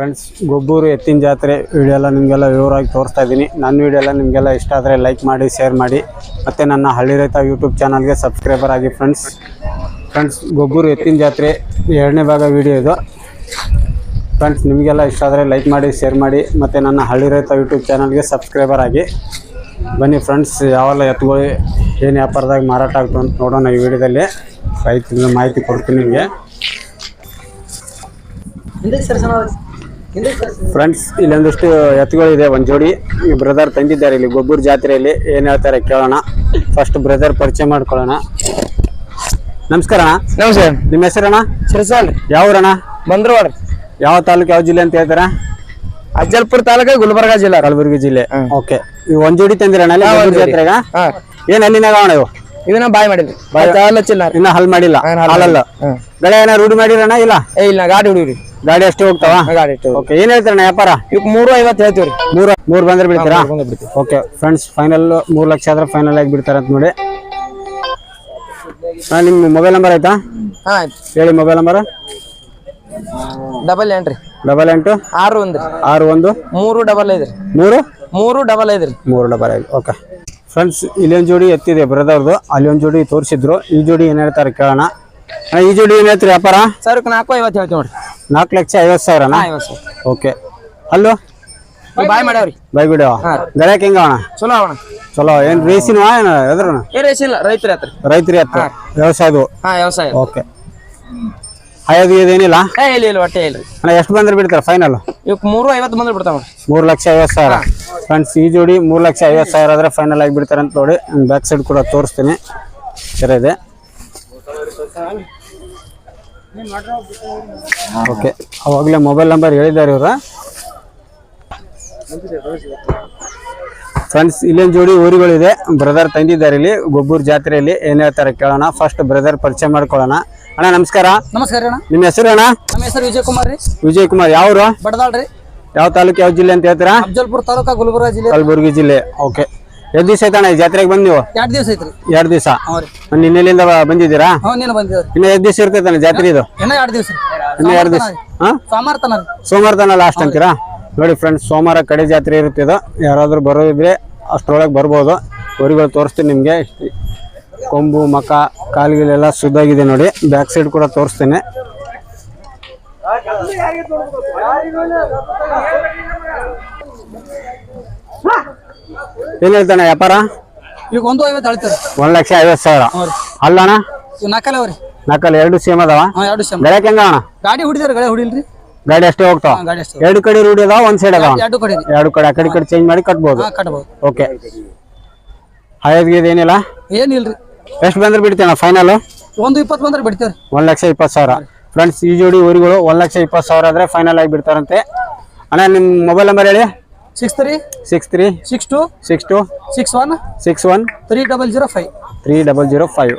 Friends Gobbur ಎತ್ತಿನ ಜಾತ್ರೆ video ಎಲ್ಲ ನಿಮಗೆಲ್ಲ ವಿವರವಾಗಿ ತೋರಿಸ್ತಾ ಇದ್ದೀನಿ. ನನ್ನ ವಿಡಿಯೋ ಎಲ್ಲ ನಿಮಗೆಲ್ಲ ಇಷ್ಟ ಆದರೆ ಲೈಕ್ ಮಾಡಿ ಶೇರ್ ಮಾಡಿ. ಮತ್ತು ನನ್ನ ಹಳ್ಳಿ ರೈತ ಯೂಟ್ಯೂಬ್ ಚಾನಲ್ಗೆ ಸಬ್ಸ್ಕ್ರೈಬರ್ ಆಗಿ ಫ್ರೆಂಡ್ಸ್ ಫ್ರೆಂಡ್ಸ್ ಗೊಬ್ಬೂರು ಎತ್ತಿನ ಜಾತ್ರೆ ಎರಡನೇ ಭಾಗ ವಿಡಿಯೋ ಇದು. ಫ್ರೆಂಡ್ಸ್ ನಿಮಗೆಲ್ಲ ಇಷ್ಟ ಆದರೆ ಲೈಕ್ ಮಾಡಿ ಶೇರ್ ಮಾಡಿ. ಮತ್ತು ನನ್ನ ಹಳ್ಳಿ ರೈತ ಯೂಟ್ಯೂಬ್ ಚಾನಲ್ಗೆ ಸಬ್ಸ್ಕ್ರೈಬರ್ ಆಗಿ. ಬನ್ನಿ ಫ್ರೆಂಡ್ಸ್ ಯಾವೆಲ್ಲ ಎತ್ತುಗಳು ಏನು ವ್ಯಾಪಾರದಾಗ ಮಾರಾಟ ಆಗ್ತು ಅಂತ ನೋಡೋಣ ಈ ವಿಡಿಯೋದಲ್ಲಿ ರೈತ ಮಾಹಿತಿ ಕೊಡ್ತೀನಿ ನಿಮಗೆ. ಫ್ರೆಂಡ್ಸ್ ಇಲ್ಲೊಂದಿಷ್ಟು ಎತ್ತುಗಳಿದೆ ಒಂದು ಜೋಡಿ. ಈ ಬ್ರದರ್ ತಂದಿದ್ದಾರೆ ಇಲ್ಲಿ ಗೊಬ್ಬರ ಜಾತ್ರೆಯಲ್ಲಿ. ಏನು ಹೇಳ್ತಾರೆ ಕೇಳೋಣ. ಫಸ್ಟ್ ಬ್ರದರ್ ಪರಿಚಯ ಮಾಡ್ಕೊಳ್ಳೋಣ. ನಮಸ್ಕಾರ ಅಣ್ಣ. ನಿಮ್ಮ ಹೆಸರಣ್ಣ ಶಿರಸಾಲ್ ಯಾವ ಊರಣ್ಣ? ಬಂದ್ರವಾಡ. ಯಾವ ತಾಲೂಕ್ ಯಾವ ಜಿಲ್ಲೆ ಅಂತ ಹೇಳ್ತಾರ? ಅಜ್ಜಲ್ಪುರ ತಾಲೂಕು ಗುಲ್ಬರ್ಗಾ ಜಿಲ್ಲಾ. ಕಲಬುರಗಿ ಜಿಲ್ಲೆ. ಓಕೆ ಇವ್ ಒಂದ್ ಜೋಡಿ ತಂದಿರಣ್ಣ ಅಲ್ಲಿ ಗೊಬ್ಬರ. ಜಾತ್ರೆಗ? ಏನ್ ಅಲ್ಲಿನಾಗ ಅಣ್ಣ ಇವು? ಇದನ್ನ ಬಾಯ್ ಮಾಡಿದ್ರಿ ಹಚ್ಚಿಲ್ಲ ಇನ್ನ ಹಲ್ ಮಾಡಿಲ್ಲ. ಹಾಲಲ್ಲ. ಗಳೆ ಏನ ರೂಢಿ ಮಾಡಿರಣ್ಣ ಇಲ್ಲ? ಏ ಇಲ್ಲ ಗಾಡಿ ಹುಡುಗ್ರಿ. ಗಾಡಿ ಅಷ್ಟು ಹೋಗ್ತಾವ? ಗಾಡಿ ಓಕೆ ಏನ್ ಹೇಳ್ತಾರಣ್ಣ ವ್ಯಾಪಾರ? ಇವ್ ಮೂರು ಐವತ್ತು ಹೇಳ್ತೀವ್ರಿ. ಮೂರು ಮೂರು ಬಂದ್ರೆ ಬಿಡ್ತೀರಾ? ಬಿಡ್ತೀವಿ. ಓಕೆ ಫ್ರೆಂಡ್ಸ್ ಫೈನಲ್ ಮೂರು ಲಕ್ಷ ಆದ್ರೆ ಫೈನಲ್ ಆಗಿ ಬಿಡ್ತಾರೆ ಅಂತ ನೋಡಿ. ಅಣ್ಣ, ನಿಮ್ಮ ಮೊಬೈಲ್ ನಂಬರ್ ಆಯ್ತಾ? ಹಾ ಹೇಳಿ mobile number double entry. Double ಎಂಟು? ಆರು ಒಂದ್ರಿ ಆರು ಒಂದು? ಮೂರು ಡಬಲ್ ಐದ್ರಿ ಮೂರು? ಮೂರು ಡಬಲ್ ಐದ್ರಿ ಮೂರು ಡಬಲ್ ಐದು ಓಕೆ ಫ್ರೆಂಡ್ಸ್ ಇಲ್ಲೊಂದು ಜೋಡಿ ಎತ್ತಿದೆ ಬ್ರದರ್ದು ಅಲ್ಲಿ ಒಂದು ಜೋಡಿ ತೋರಿಸಿದ್ರು. ಈ ಜೋಡಿ ಏನು ಹೇಳ್ತಾರೆ ಕೇಳೋಣ. ಅಣ್ಣ, ಈ ಜೋಡಿ ಏನು ಹೇಳ್ತೀರಿ ವ್ಯಾಪಾರ? ಸರ್ ನಾಲ್ಕು ಐವತ್ತು ಹೇಳ್ತೀವಿ ನೋಡ್ರಿ. ನಾಲ್ಕು ಲಕ್ಷ ಐವತ್ತು ಸಾವಿರ ಹಾ ಐವತ್ತು ಸರ್ ಓಕೆ ಅಲ್ಲೋ? ಬಾಯ್ ಮಾಡ್ಯಾವ್ರಿ ಬೈ ಬಿಡು. ಹಾ. ಗಳ್ಯಾಕೆ ಹೆಂಗ ಅಣ್ಣ ಚಲೋ ಅವಣ ಚಲೋ. ಏನ್ ರೇಸಿನ ಏನು? ಎದ್ರಣ ಏ ರೇಸ್ ಇಲ್ಲ ರೈತರ ಹತ್ರ ರೈತರಿ ಹತ್ರ ವ್ಯವಸಾಯದು? ಹಾ ವ್ಯವಸಾಯ. ಓಕೆ ಹಯದು ಇದೇನಿಲ್ಲ ಏ ಇಲ್ಲ ಇಲ್ಲ ಹೊಟ್ಟೆ ಇಲ್ರಿ ಅಣ್ಣ ಎಷ್ಟು ಬಂದ್ರೆ ಬಿಡ್ತಾರೆ ಫೈನಲ್ ಇವಕ್ ಮೂರು ಐವತ್ತು ಬಂದ್ರೆ ಬಿಡ್ತಾವ ಮೂರು ಲಕ್ಷ ಐವತ್ತು ಸಾವಿರ. ಫ್ರೆಂಡ್ಸ್ ಈ ಜೋಡಿ ಮೂರು ಲಕ್ಷ ಐವತ್ತು ಸಾವಿರ ಆದರೆ ಫೈನಲ್ ಆಗಿ ಬಿಡ್ತಾರೆ ಅಂತ ನೋಡಿ ಬ್ಯಾಕ್ ಸೈಡ್ ಕೂಡ ತೋರಿಸ್ತೀನಿ. ಸರಿ ಇದೆ. ಓಕೆ ಅವಾಗಲೇ ಮೊಬೈಲ್ ನಂಬರ್ ಹೇಳಿದ್ದಾರೆ ಇವರ. ಫ್ರೆಂಡ್ಸ್ ಇಲ್ಲೊಂದು ಜೋಡಿ ಊರುಗಳಿದೆ. ಬ್ರದರ್ ತಂದಿದ್ದಾರೆ ಇಲ್ಲಿ ಗೊಬ್ಬೂರ್ ಜಾತ್ರೆಯಲ್ಲಿ. ಏನು ಹೇಳ್ತಾರೆ ಕೇಳೋಣ. ಫಸ್ಟ್ ಬ್ರದರ್ ಪರಿಚಯ ಮಾಡ್ಕೊಳ್ಳೋಣ. ಅಣ್ಣ ನಮಸ್ಕಾರ. ನಮಸ್ಕಾರ ಅಣ್ಣ. ನಿಮ್ಮ ಹೆಸರು ಅಣ್ಣ? ನಮ್ಮ ಹೆಸರು ವಿಜಯ್ ಕುಮಾರ್ ರೀ. ವಿಜಯ್ ಕುಮಾರ್ ಯಾವ್ರು? ಬಡದಾಳ್ರಿ. ಯಾವ ತಾಲೂಕು ಯಾವ ಜಿಲ್ಲೆ ಅಂತ ಹೇಳ್ತೀರಾ? ಅಫ್ಜಲ್ಪುರ ತಾಲೂಕಾ ಗುಲ್ಬರ್ಗ ಜಿಲ್ಲೆ. ಕಲಬುರಗಿ ಜಿಲ್ಲೆ. ಓಕೆ. ಎಷ್ಟು ದಿವಸ ಐತಣ್ಣ ಈ ಜಾತ್ರೆಗೆ ಬಂದ್ ನೀವು? ಎರಡ್ ದಿವಸ ಐತ್ರಿ. ಎರಡ್ ದಿವಸ? ಹ್ಞೂ ರೀ. ನಿನ್ನೆಲಿಂದ ಬ- ಬಂದಿದ್ದೀರಾ? ಹ್ಞೂ ನೀನು ಬಂದಿದ್ದೀರಿ ಇನ್ನು ಎಷ್ಟು ದಿವಸ ಇರ್ತೈತಣ್ಣ ಜಾತ್ರೆ ಇದು? ಇನ್ನ ಎರಡ್ ದಿವಸ ಇನ್ನು ಎರಡು ದಿವಸ. ಹಾಂ? ಸೋಮವಾರ ತನ ರೀ. ಸೋಮವಾರ ತನ ಲಾಸ್ಟ್ ಅಂತೀರಾ? ನೋಡಿ ಫ್ರೆಂಡ್ಸ್ ಸೋಮವಾರ ಕಡೆ ಜಾತ್ರೆ ಇರುತ್ತೆ ಇದು. ಯಾರಾದರೂ ಬರೋದಿದ್ರೆ ಅಷ್ಟರೊಳಗೆ ಬರ್ಬೋದು. ಊರುಗಳು ತೋರಿಸ್ತೀನಿ ನಿಮಗೆ. ಕೊಂಬು ಮಕ ಕಾಲುಗಳೆಲ್ಲ ಶುದ್ಧಾಗಿದೆ ನೋಡಿ. ಬ್ಯಾಕ್ ಸೈಡ್ ಕೂಡ ತೋರಿಸ್ತೀನಿ. ಏನು ಹೇಳ್ತಾನೆ ವ್ಯಾಪಾರ? ಈಗ ಒಂದು ಐವತ್ತು ಒಂದ್ ಒಂದು ಲಕ್ಷ ಐವತ್ ಸಾವಿರ. ಅಲ್ಲ ಅಣ್ಣ ಅಲ್ಲಣ್ಣ? ಇವ್ ನಾಲ್ಕಲ್ಲ ಅವ್ರಿ. ನಕಲ್ ಎರಡು ಸೇಮ್ ಅದಾವ? ಹಾಂ ಎರಡು ಸಮ. ಗಳಕ್ಕೆ ಹೆಂಗ ಅಣ್ಣ? ಗಾಡಿ ಹುಡಿದಾರೆ ಗಾಡಿ ಹುಡಿಲ್ರಿ. ಗಾಡಿ ಅಷ್ಟೇ ಹೋಗ್ತಾವ? ಹಾಂ ಗಾಡಿ ಅಷ್ಟು ಎರಡು ಕಡೆ ರೂಢಿ ಅದಾವ ಒಂದ್ ಸೈಡ್ ಅದಾವ? ಎರಡು ಕಡೆ ರೀ. ಎರಡು ಕಡೆ ಆ ಕಡೆ ಈ ಕಡೆ ಚೇಂಜ್ ಮಾಡಿ ಕಟ್ಬೋದು. ಹಾಂ ಕಟ್ಬೋದು. ಓಕೆ ಹಳದ್ಗೀದ್ ಏನಿಲ್ಲ? ಏನಿಲ್ರಿ. ಎಷ್ಟು ಬಂದ್ರೆ ಬಿಡ್ತೇನೆ ಫೈನಲ್ ಒಂದು ಇಪ್ಪತ್ತು ಬಂದ್ರೆ ಬಿಡ್ತೀರಿ. ಒಂದ್ ಲಕ್ಷ ಇಪ್ಪತ್ತು ಸಾವಿರ. ಫ್ರೆಂಡ್ಸ್ ಈ ಜೋಡಿ ಊರಿಗಳು ಒಂದ್ ಲಕ್ಷ ಇಪ್ಪತ್ತು ಸಾವಿರ ಆದ್ರೆ ಫೈನಲ್ ಆಗಿ ಬಿಡ್ತಾರಂತೆ. ಅಣ್ಣ ನಿಮ್ ಮೊಬೈಲ್ ನಂಬರ್ ಹೇಳಿ. Six three six three six two six two six one six one three double zero five three double zero five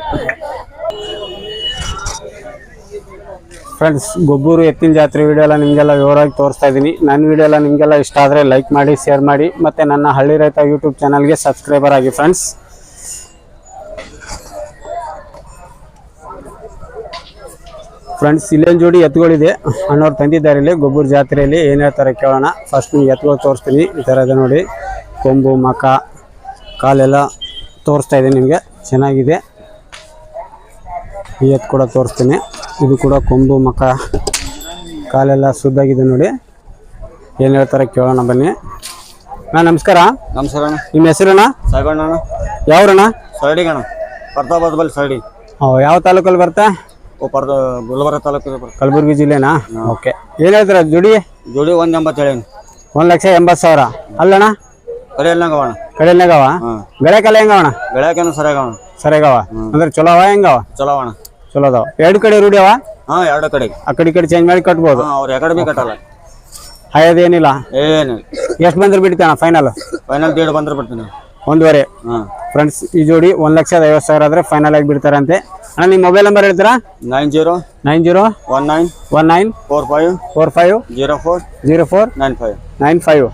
friends Gobbur ಎತ್ತಿನ ಜಾತ್ರೆ ವಿಡಿಯೋ ಎಲ್ಲ ನಿಮಗೆಲ್ಲ ವಿವರವಾಗಿ ತೋರಿಸ್ತಾ ಇದ್ದೀನಿ ನನ್ನ ವಿಡಿಯೋ ಎಲ್ಲ ನಿಮಗೆಲ್ಲ ಇಷ್ಟ ಆದರೆ ಲೈಕ್ ಮಾಡಿ ಶೇರ್ ಮಾಡಿ ಮತ್ತು ನನ್ನ ಹಳ್ಳಿ ರೈತ ಯೂಟ್ಯೂಬ್ ಚಾನಲ್ಗೆ ಸಬ್ಸ್ಕ್ರೈಬರ್ ಆಗಿ ಫ್ರೆಂಡ್ಸ್ ಫ್ರೆಂಡ್ಸ್ ಇಲ್ಲೊಂದು ಜೋಡಿ ಎತ್ತುಗಳಿದೆ. ಅಣ್ಣವ್ರು ತಂದಿದ್ದಾರೆ ಇಲ್ಲಿ. ಗೊಬ್ಬರ ಜಾತ್ರೆಯಲ್ಲಿ ಏನು ಹೇಳ್ತಾರೆ ಕೇಳೋಣ. ಫಸ್ಟ್ ನಿಮ್ಗೆ ಎತ್ತುಗಳು ತೋರಿಸ್ತೀನಿ. ಈ ಥರ ಇದೆ ನೋಡಿ. ಕೊಂಬು ಮಕ ಕಾಲೆಲ್ಲ ತೋರಿಸ್ತಾ ಇದೆ ನಿಮಗೆ. ಚೆನ್ನಾಗಿದೆ. ಈ ಎತ್ತು ಕೂಡ ತೋರಿಸ್ತೀನಿ. ಇದು ಕೂಡ ಕೊಂಬು ಮಕ ಕಾಲೆಲ್ಲ ಶುದ್ಧಾಗಿದೆ ನೋಡಿ. ಏನು ಹೇಳ್ತಾರೆ ಕೇಳೋಣ ಬನ್ನಿ. ಅಣ್ಣ ನಮಸ್ಕಾರ. ನಮಸ್ಕಾರ ನಿಮ್ಮ ಹೆಸರಣ್ಣ? ಸಾಗಣ್ಣ ಅಣ್ಣ. ಸರಡಿಗಣ್ಣ. ಬರ್ತಾ ಬರ್ತಾ ಬಲ್ಲಿ ಸರಡಿ ಯಾವ ತಾಲೂಕಲ್ಲಿ ಬರ್ತಾ? ಪರ್ದ ಗುಲ್ಬರ್ಗ ತಾಲೂಕು ಕಲಬುರ್ಗಿ ಜಿಲ್ಲೆನಾ? ಓಕೆ. ಏನ್ ಹೇಳ್ತೀರ ಜೋಡಿ? ಜೋಡಿ ಒಂದು ಎಂಬತ್ತು ಹೇಳೀನಿ ಒಂದು ಲಕ್ಷ ಎಂಬತ್ತು ಸಾವಿರ. ಅಲ್ಲಣ್ಣ? ಕಡೆ ಎಲ್ಲ ಅವ ಕಡೆಯಲ್ನಾಗವ ಹಾಂ. ಬೆಳೆಕಲ್ಲ ಹೆಂಗವಣ ಬೆಳ್ಯಾಕೇನು ಸರಿಯಾಗವ ಸರಿಯಾಗವ? ಅಂದ್ರೆ ಚಲೋ ಅವ ಹೆಂಗವ? ಚಲೋ ಅಣ್ಣ. ಚಲೋ ಅದಾವ. ಎರಡು ಕಡೆ ರೂಢಿ ಅವ? ಹಾ ಎರಡು ಕಡೆಗೆ ಆ ಕಡೆ ಈ ಕಡೆ ಚೇಂಜ್ ಮಾಡಿ ಕಟ್ಬೋದು. ಅವ್ರು ಯಾಕಡೆ ಭೀ ಕಟ್ಟಲ್ಲ. ಹಾಯದೇನಿಲ್ಲ ಏನಿಲ್ಲ? ಎಷ್ಟು ಬಂದ್ರೆ ಬಿಡ್ತಾನ ಫೈನಲ್ ಫೈನಲ್ ಡೇಟ್ ಬಂದ್ರೆ ಬಿಡ್ತೀನಿ. ಒಂದೂವರೆ. ಫ್ರೆಂಡ್ಸ್ ಈ ಜೋಡಿ ಒಂದ್ ಲಕ್ಷದ ಐವತ್ತು ಸಾವಿರ ಆದ್ರೆ ಫೈನಲ್ ಆಗಿ ಬಿಡ್ತಾರಂತೆ. ಅಣ್ಣ ನಿಮ್ಮ ಮೊಬೈಲ್ ನಂಬರ್ ಹೇಳ್ತೀರಾ? Nine zero nine zero one nine one nine four five four five zero four zero four nine five nine five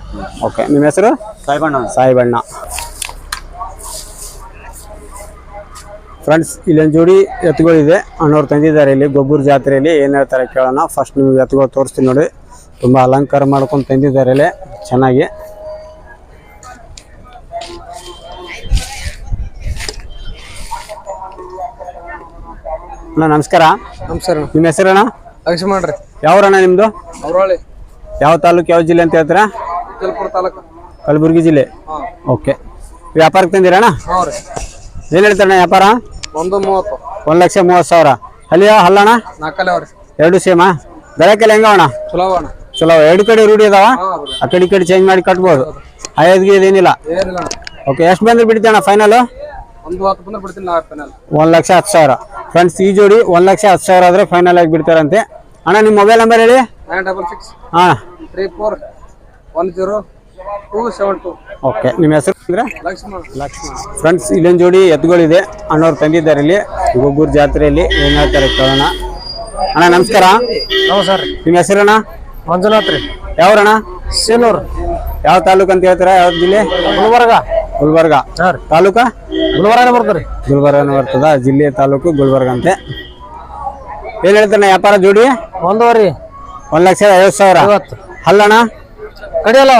okay ನಿಮ್ಮ ಹೆಸರು? ಸಾಯಿಬಣ್ಣ. ಸಾಯಿಬಣ್ಣ. ಫ್ರೆಂಡ್ಸ್ ಇಲ್ಲೊಂದು ಜೋಡಿ ಎತ್ತುಗಳಿದೆ. ಅಣ್ಣವ್ರು ತಂದಿದ್ದಾರೆ ಇಲ್ಲಿ ಗೊಬ್ಬರ ಜಾತ್ರೆಯಲ್ಲಿ. ಏನು ಹೇಳ್ತಾರೆ ಕೇಳೋಣ. ಫಸ್ಟ್ ನಿಮ್ಗೆ ಎತ್ತುಗಳು ತೋರಿಸ್ತೀನಿ ನೋಡಿ. ತುಂಬ ಅಲಂಕಾರ ಮಾಡ್ಕೊಂಡು ತಂದಿದ್ದಾರೆ ಇಲ್ಲಿ. ಚೆನ್ನಾಗಿ. ಅಣ್ಣ ನಮಸ್ಕಾರ. ನಮಸ್ಕಾರ ನಿಮ್ಮ ಹೆಸರಣ್ಣ? ಲಕ್ಷ್ಮಣ ರೀ. ಯಾವ್ರಣ್ಣ ನಿಮ್ಮದು ಅವ್ರೊಳ್ಳಿ ಯಾವ ತಾಲೂಕು ಯಾವ ಜಿಲ್ಲೆ ಅಂತ ಹೇಳ್ತೀರಾ? ತಾಲೂಕು. ಕಲಬುರಗಿ ಜಿಲ್ಲೆ. ಓಕೆ. ವ್ಯಾಪಾರಕ್ಕೆ ತಂದಿರಣ್ಣ ಹಾಂ ರೀ. ಏನು ಹೇಳ್ತಾರಣ್ಣ ವ್ಯಾಪಾರ? ಒಂದು ಮೂವತ್ತು. ಒಂದು ಲಕ್ಷ ಮೂವತ್ತು ಸಾವಿರ. ಅಲ್ಲಿಯ ಹಲ್ಲಣ್ಣ ನಾಲ್ಕಲ್ಲಿ ಅವ್ರಿ ಎರಡು ಸೇಮಾ? ಬೆಳಕೆಲ್ಲ ಹೆಂಗವಣ್ಣ ಚಲೋ ಅಣ್ಣ. ಚಲೋ. ಎರಡು ಕಡೆ ರೂಢಿ ಅದಾವ? ಆ ಕಡೆ ಈ ಕಡೆ ಚೇಂಜ್ ಮಾಡಿ ಕಟ್ಬೋದು. ಐದು ಏನಿಲ್ಲ. ಏನಿಲ್ಲ ಓಕೆ ಎಷ್ಟು ಬಂದ್ರೆ ಬಿಡ್ತೇಣ್ಣ ಫೈನಲ್ ಒಂದು ಹತ್ತು ಬಂದ್ರೆ ಬಿಡ್ತೀನಿ ನಾಲ್ಕು ಪೆನಲ್ ಒಂದು ಲಕ್ಷ ಹತ್ತು ಸಾವಿರ. ಫ್ರೆಂಡ್ಸ್ ಈ ಜೋಡಿ ಒಂದು ಲಕ್ಷ ಹತ್ತು ಸಾವಿರ ಆದರೆ ಫೈನಲ್ ಆಗಿ ಬಿಡ್ತಾರಂತೆ. ಅಣ್ಣ ನಿಮ್ಮ ಮೊಬೈಲ್ ನಂಬರ್ ಹೇಳಿ? ನೈನ್ ಡಬಲ್ ಸಿಕ್ಸ್ ಹಾಂ. Three four one zero two seven two okay ನಿಮ್ಮ ಹೆಸರು ಅಂದ್ರೆ? ಲಕ್ಷ್ಮಣ. ಲಕ್ಷ್ಮಣ. ಫ್ರೆಂಡ್ಸ್ ಇಲ್ಲೊಂದು ಜೋಡಿ ಎತ್ತುಗಳಿದೆ ಅಣ್ಣವ್ರು ತಂದಿದ್ದಾರೆ ಇಲ್ಲಿ. ಗೊಬ್ಬರ ಜಾತ್ರೆಯಲ್ಲಿ ಏನು ಹೇಳ್ತಾರೆ ಕೇಳೋಣ. ಅಣ್ಣ ನಮಸ್ಕಾರ. ನಮಸ್ಕಾರ ನಿಮ್ಮ ಹೆಸರಣ್ಣ? ಮಂಜುನಾಥ್ ರೀ. ಯಾವ್ರಣ ಸೇನೂರ್. ಯಾವ ತಾಲೂಕ್ ಅಂತ ಹೇಳ್ತೀರಾ? ಯಾವ ಜಿಲ್ಲೆ? ಗುಲ್ಬರ್ಗ. ಗುಲ್ಬರ್ಗ. ತಾಲೂಕಾ? ಗುಲ್ಬರ್ಗನೇ ಬರ್ತಾರೆ ಗುಲ್ಬರ್ಗನ ಬರ್ತದ. ಜಿಲ್ಲೆ ತಾಲೂಕು ಗುಲ್ಬರ್ಗ ಅಂತೆ. ಏನ್ ಹೇಳ್ತಾನೆ ವ್ಯಾಪಾರ ಜೋಡಿ? ಒಂದೂವರೆ. ಒಂದ್ ಲಕ್ಷ ಐವತ್ ಸಾವಿರ. ಅಲ್ಲಣ್ಣ ಕಡಿಯಲ್ಲ?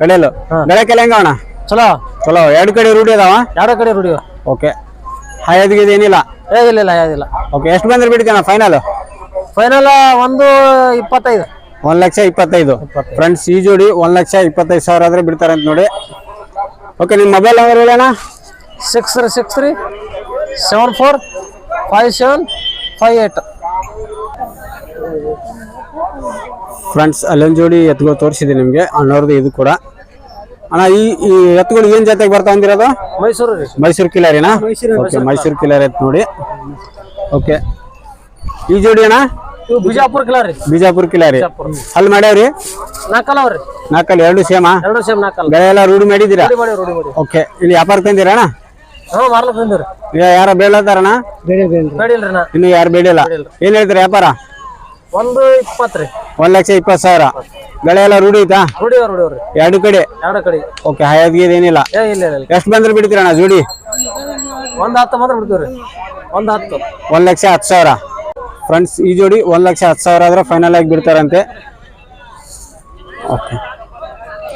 ಕಡಿಯಲು. ಬೆಳಕೆಲ್ಲ ಅಣ್ಣ? ಚಲೋ. ಚಲೋ. ಎರಡು ಕಡೆ ರೂಢಿ ಅದಾವ? ಎರಡು ಕಡೆ ರೂಢಿ ಓಕೆ. ಹಾಯದ್ಗಿದ ಏನಿಲ್ಲ? ಹೇಗಿಲ್ಲ ಯಾವುದಿಲ್ಲ ಓಕೆ. ಎಷ್ಟು ಬಂದ್ರೆ ಬಿಡ್ತೀನ ಫೈನಲ್ ಫೈನಲ್ ಒಂದು ಇಪ್ಪತ್ತೈದು. ಒಂದು ಲಕ್ಷ ಇಪ್ಪತ್ತೈದು. ಫ್ರೆಂಡ್ಸ್ ಈ ಜೋಡಿ ಒಂದು ಲಕ್ಷ ಇಪ್ಪತ್ತೈದು ಸಾವಿರ ಆದ್ರೆ ಬಿಡ್ತಾರೆ ಅಂತ ನೋಡಿ. ಓಕೆ ನಿಮ್ಮ ಮೊಬೈಲ್ ನಂಬರ್ ಹೇಳೋಣ six three six three seven four five seven five eight friends ಅಲ್ಲೊಂದು ಜೋಡಿ ಎತ್ತುಗಳು ತೋರಿಸಿದೆ ನಿಮಗೆ. ಅಣ್ಣವ್ರದ್ದು ಇದು ಕೂಡ. ಅಣ್ಣ ಈ ಈ ಎತ್ತುಗಳು ಏನು ಜಾತಿಗೆ ಬರ್ತಾ ಅಂದಿರೋದು? ಮೈಸೂರು ಮೈಸೂರು ಕಿಲಾರಿನಾ? ಓಕೆ ಮೈಸೂರು. ಕಿಲಾರಿ ಎತ್ತು ನೋಡಿ. ಓಕೆ ಈ ಜೋಡಿ ಅಣ್ಣ? ಇವು ಬಿಜಾಪುರ ಕಿಲಾ ರೀ ಬಿಜಾಪುರ ಕಿಲಾರಿ. ಬಿಜಾಪುರ. ಅಲ್ಲಿ ಮಾಡ್ಯಾವ್ರಿ? ನಾಲ್ಕಲ್ಲ ಅವ್ರಿ. ನಾಲ್ಕಲ್ ಎರಡು ಸೇಮಾ? ಎರಡು ಸೇಮ್ ನಾಲ್ಕಲ್ಲ ಬೆಳೆ ಎಲ್ಲ ರೂಢಿ ಮಾಡಿದ್ದೀರಾ? ಮಾಡಿ ರೂಢಿ ಮಾಡಿ. ಓಕೆ ಇಲ್ಲಿ ವ್ಯಾಪಾರ ತಂದಿರಣ ಅಣ್ಣ? ಹಾಂ ಮಾರ್ಲಕ್ ಬಂದಿರಿ ಈಗ ಯಾರ ಬೇಡಿಲ್ರಿ ನಾ. ಇನ್ನು ಯಾರು ಬೇಡಿಲ್ಲ? ಏನ್ ಹೇಳ್ತಾರೆ ವ್ಯಾಪಾರ? ಒಂದು ಇಪ್ಪತ್ತು ರೀ. ಒಂದ್ ಲಕ್ಷ ಇಪ್ಪತ್ತು ಸಾವಿರ. ಬೆಳೆ ಎಲ್ಲ ರೂಢಿ ಐತಾ ರೂಢಿ ಅವ್ರಿ ರೂಢಿ ಅವ್ರಿ. ಎರಡು ಕಡೆ? ಎರಡು ಕಡೆ. ಓಕೆ ಹಾಯದ್ಗೀದ್ ಏನಿಲ್ಲ. ಏ ಇಲ್ಲ ಇಲ್ಲ ಇಲ್ಲ. ಎಷ್ಟು ಬಂದ್ರೆ ಬಿಡ್ತೀರಣ್ಣ ಜೋಡಿ? ಒಂದು ಹತ್ತು ಮಾತ್ರ ಬಿಡ್ತೀವ್ರಿ. ಒಂದು ಹತ್ತು. ಒಂದ್ ಲಕ್ಷ ಹತ್ತು ಸಾವಿರ. ಫ್ರೆಂಡ್ಸ್, ಈ ಜೋಡಿ ಒಂದ್ ಲಕ್ಷ ಹತ್ತು ಸಾವಿರ ಆದ್ರೆ ಫೈನಲ್ ಆಗಿ ಬಿಡ್ತಾರಂತೆ. ಓಕೆ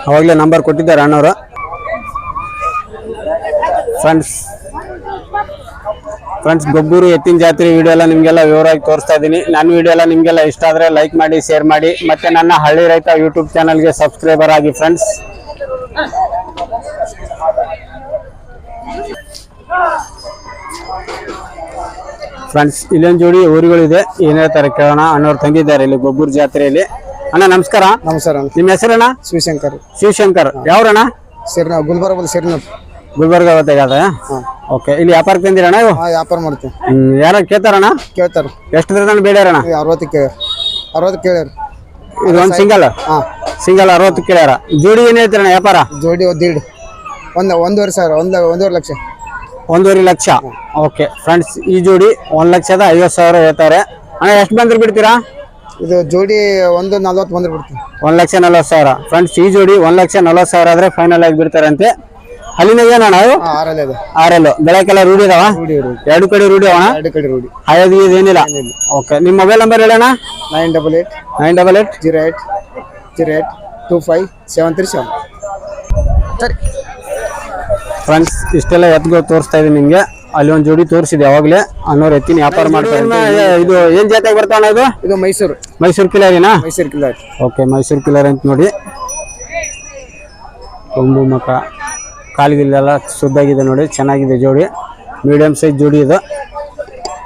ಅವಾಗಲೇ ನಂಬರ್ ಕೊಟ್ಟಿದ್ದಾರೆ ಅಣ್ಣವರು. ಫ್ರೆಂಡ್ಸ್ ಫ್ರೆಂಡ್ಸ್ ಗೊಬ್ಬೂರು ಎತ್ತಿನ ಜಾತ್ರೆ ವಿಡಿಯೋ ಎಲ್ಲ ನಿಮಗೆಲ್ಲ ವಿವರವಾಗಿ ತೋರಿಸ್ತಾ ಇದ್ದೀನಿ ನನ್ನ ವಿಡಿಯೋ ಎಲ್ಲ ನಿಮಗೆಲ್ಲ ಇಷ್ಟ ಆದರೆ ಲೈಕ್ ಮಾಡಿ ಶೇರ್ ಮಾಡಿ. ಮತ್ತೆ ನನ್ನ ಹಳ್ಳಿ ರೈತ ಯೂಟ್ಯೂಬ್ ಚಾನಲ್ಗೆ ಸಬ್ಸ್ಕ್ರೈಬರ್ ಆಗಿ ಫ್ರೆಂಡ್ಸ್ ಫ್ರೆಂಡ್ಸ್ ಇಲ್ಲೊಂದು ಜೋಡಿ ಊರುಗಳಿದೆ. ಏನ್ ಹೇಳ್ತಾರೆ ಕೇಳೋಣ. ಅಣ್ಣವ್ರು ತಂಗಿದ್ದಾರೆ ಇಲ್ಲಿ ಗೊಬ್ಬೂರು ಜಾತ್ರೆಯಲ್ಲಿ. ಅಣ್ಣ ನಮಸ್ಕಾರ. ನಮಸ್ಕಾರ ನಿಮ್ಮ ಹೆಸರಣ್ಣ? ಶಿವಶಂಕರ್. ಶಿವಶಂಕರ್. ಯಾವ್ರಣ್ಣ? ಸೇರಿ ಗುಲ್ಬರ್ಗದ ಗುಲ್ಬರ್ಗ ಸೇರಿ ಗುಲ್ಬರ್ಗ ಓಕೆ ಇಲ್ಲಿ ವ್ಯಾಪಾರ ತಂದಿರಣ್ಣ ಇವು? ಹಾಂ ವ್ಯಾಪಾರ ಮಾಡ್ತೀವಿ. ಹ್ಮ್ ಯಾರು ಕೇಳ್ತಾರಣ್ಣ? ಕೇಳ್ತಾರೆ. ಎಷ್ಟು ದಿನ ಬೇಡ್ಯಾರಣ್ಣ? ಅರವತ್ತು ಕೇಳ್ಯಾರ. ಅರವತ್ತು ಕೇಳ್ಯಾರ. ಇದು ಒಂದು ಸಿಂಗಲ್ ಹಾಂ. ಸಿಂಗಲ್ ಅರವತ್ತು ಕೇಳ್ಯಾರ. ಜೋಡಿ ಏನ್ ಹೇಳ್ತಾರಣ್ಣ ವ್ಯಾಪಾರ? ಜೋಡಿ ಒಂದು ದೀಡ್. ಒಂದು ಒಂದೂವರೆ ಸಾವಿರ ಒಂದು ಒಂದೂವರೆ ಲಕ್ಷ. ಒಂದೂವರೆ ಲಕ್ಷ. ಓಕೆ ಫ್ರೆಂಡ್ಸ್ ಈ ಜೋಡಿ ಒಂದ್ ಲಕ್ಷದ ಐವತ್ತು ಸಾವಿರ ಹೇಳ್ತಾರೆ. ಅಣ್ಣ ಎಷ್ಟು ಬಂದ್ರೆ ಬಿಡ್ತೀರಾ? ಇದು ಜೋಡಿ ಒಂದು ನಲ್ವತ್ತು ಬಂದ್ರೆ ಬಿಡ್ತೀನಿ. ಒಂದ್ ಲಕ್ಷ ನಲ್ವತ್ತು ಸಾವಿರ. ಫ್ರೆಂಡ್ಸ್ ಈ ಜೋಡಿ ಒಂದ್ ಲಕ್ಷ ನಲ್ವತ್ತು ಸಾವಿರ ಆದ್ರೆ ಫೈನಲ್ ಆಗಿ ಬಿಡ್ತಾರಂತೆ. ಅಲ್ಲಿನ ಏನಣ್ಣ ಇವು ಆರ್ ಎಲ್ ಇದೆ. ಆರಲ್ಲು. ಬೆಳಕೆಲ್ಲ ರೂಢಿ ಇದಾವ? ರೂಢಿ ರೂಢಿ. ಎರಡು ಕಡೆ ರೂಢಿ ಅವಣ ಎರಡು ಕಡೆ ರೂಢಿ. ಹಾಗಾಗಿ ಏನಿಲ್ಲ? ಓಕೆ ನಿಮ್ಮ ಮೊಬೈಲ್ ನಂಬರ್ ಹೇಳೋಣ nine double eight. Nine double eight? Zero eight zero eight two five seven three seven. ಸರಿ. ಫ್ರೆಂಡ್ಸ್ ಇಷ್ಟೆಲ್ಲ ಎತ್ಗಳು ತೋರಿಸ್ತಾ ಇದೀನಿ ನಿಮ್ಗೆ. ಅಲ್ಲಿ ಒಂದು ಜೋಡಿ ತೋರಿಸಿದೆ ಯಾವಾಗಲೇ. ಅನ್ನೋರು ಎತ್ತಿನ ವ್ಯಾಪಾರ ಮಾಡ್ತಾರೆ ಇದು ಏನ್ ಜಾತಿಯಾಗಿ ಬರ್ತಾವಣ ಇದು? ಇದು ಮೈಸೂರು. ಮೈಸೂರು ಕಿಲಾರಿನಾ ಮೈಸೂರು ಕಿಲಾರಿ. ಓಕೆ ಮೈಸೂರು ಕಿಲಾರಿ ಅಂತ ನೋಡಿ. ಕೊಂಬು ಮಕ ಕಾಲಿಗಿಲ್ಲೆಲ್ಲ ಶುದ್ಧಾಗಿದೆ ನೋಡಿ ಚೆನ್ನಾಗಿದೆ ಜೋಡಿ. ಮೀಡಿಯಂ ಸೈಜ್ ಜೋಡಿ ಇದು.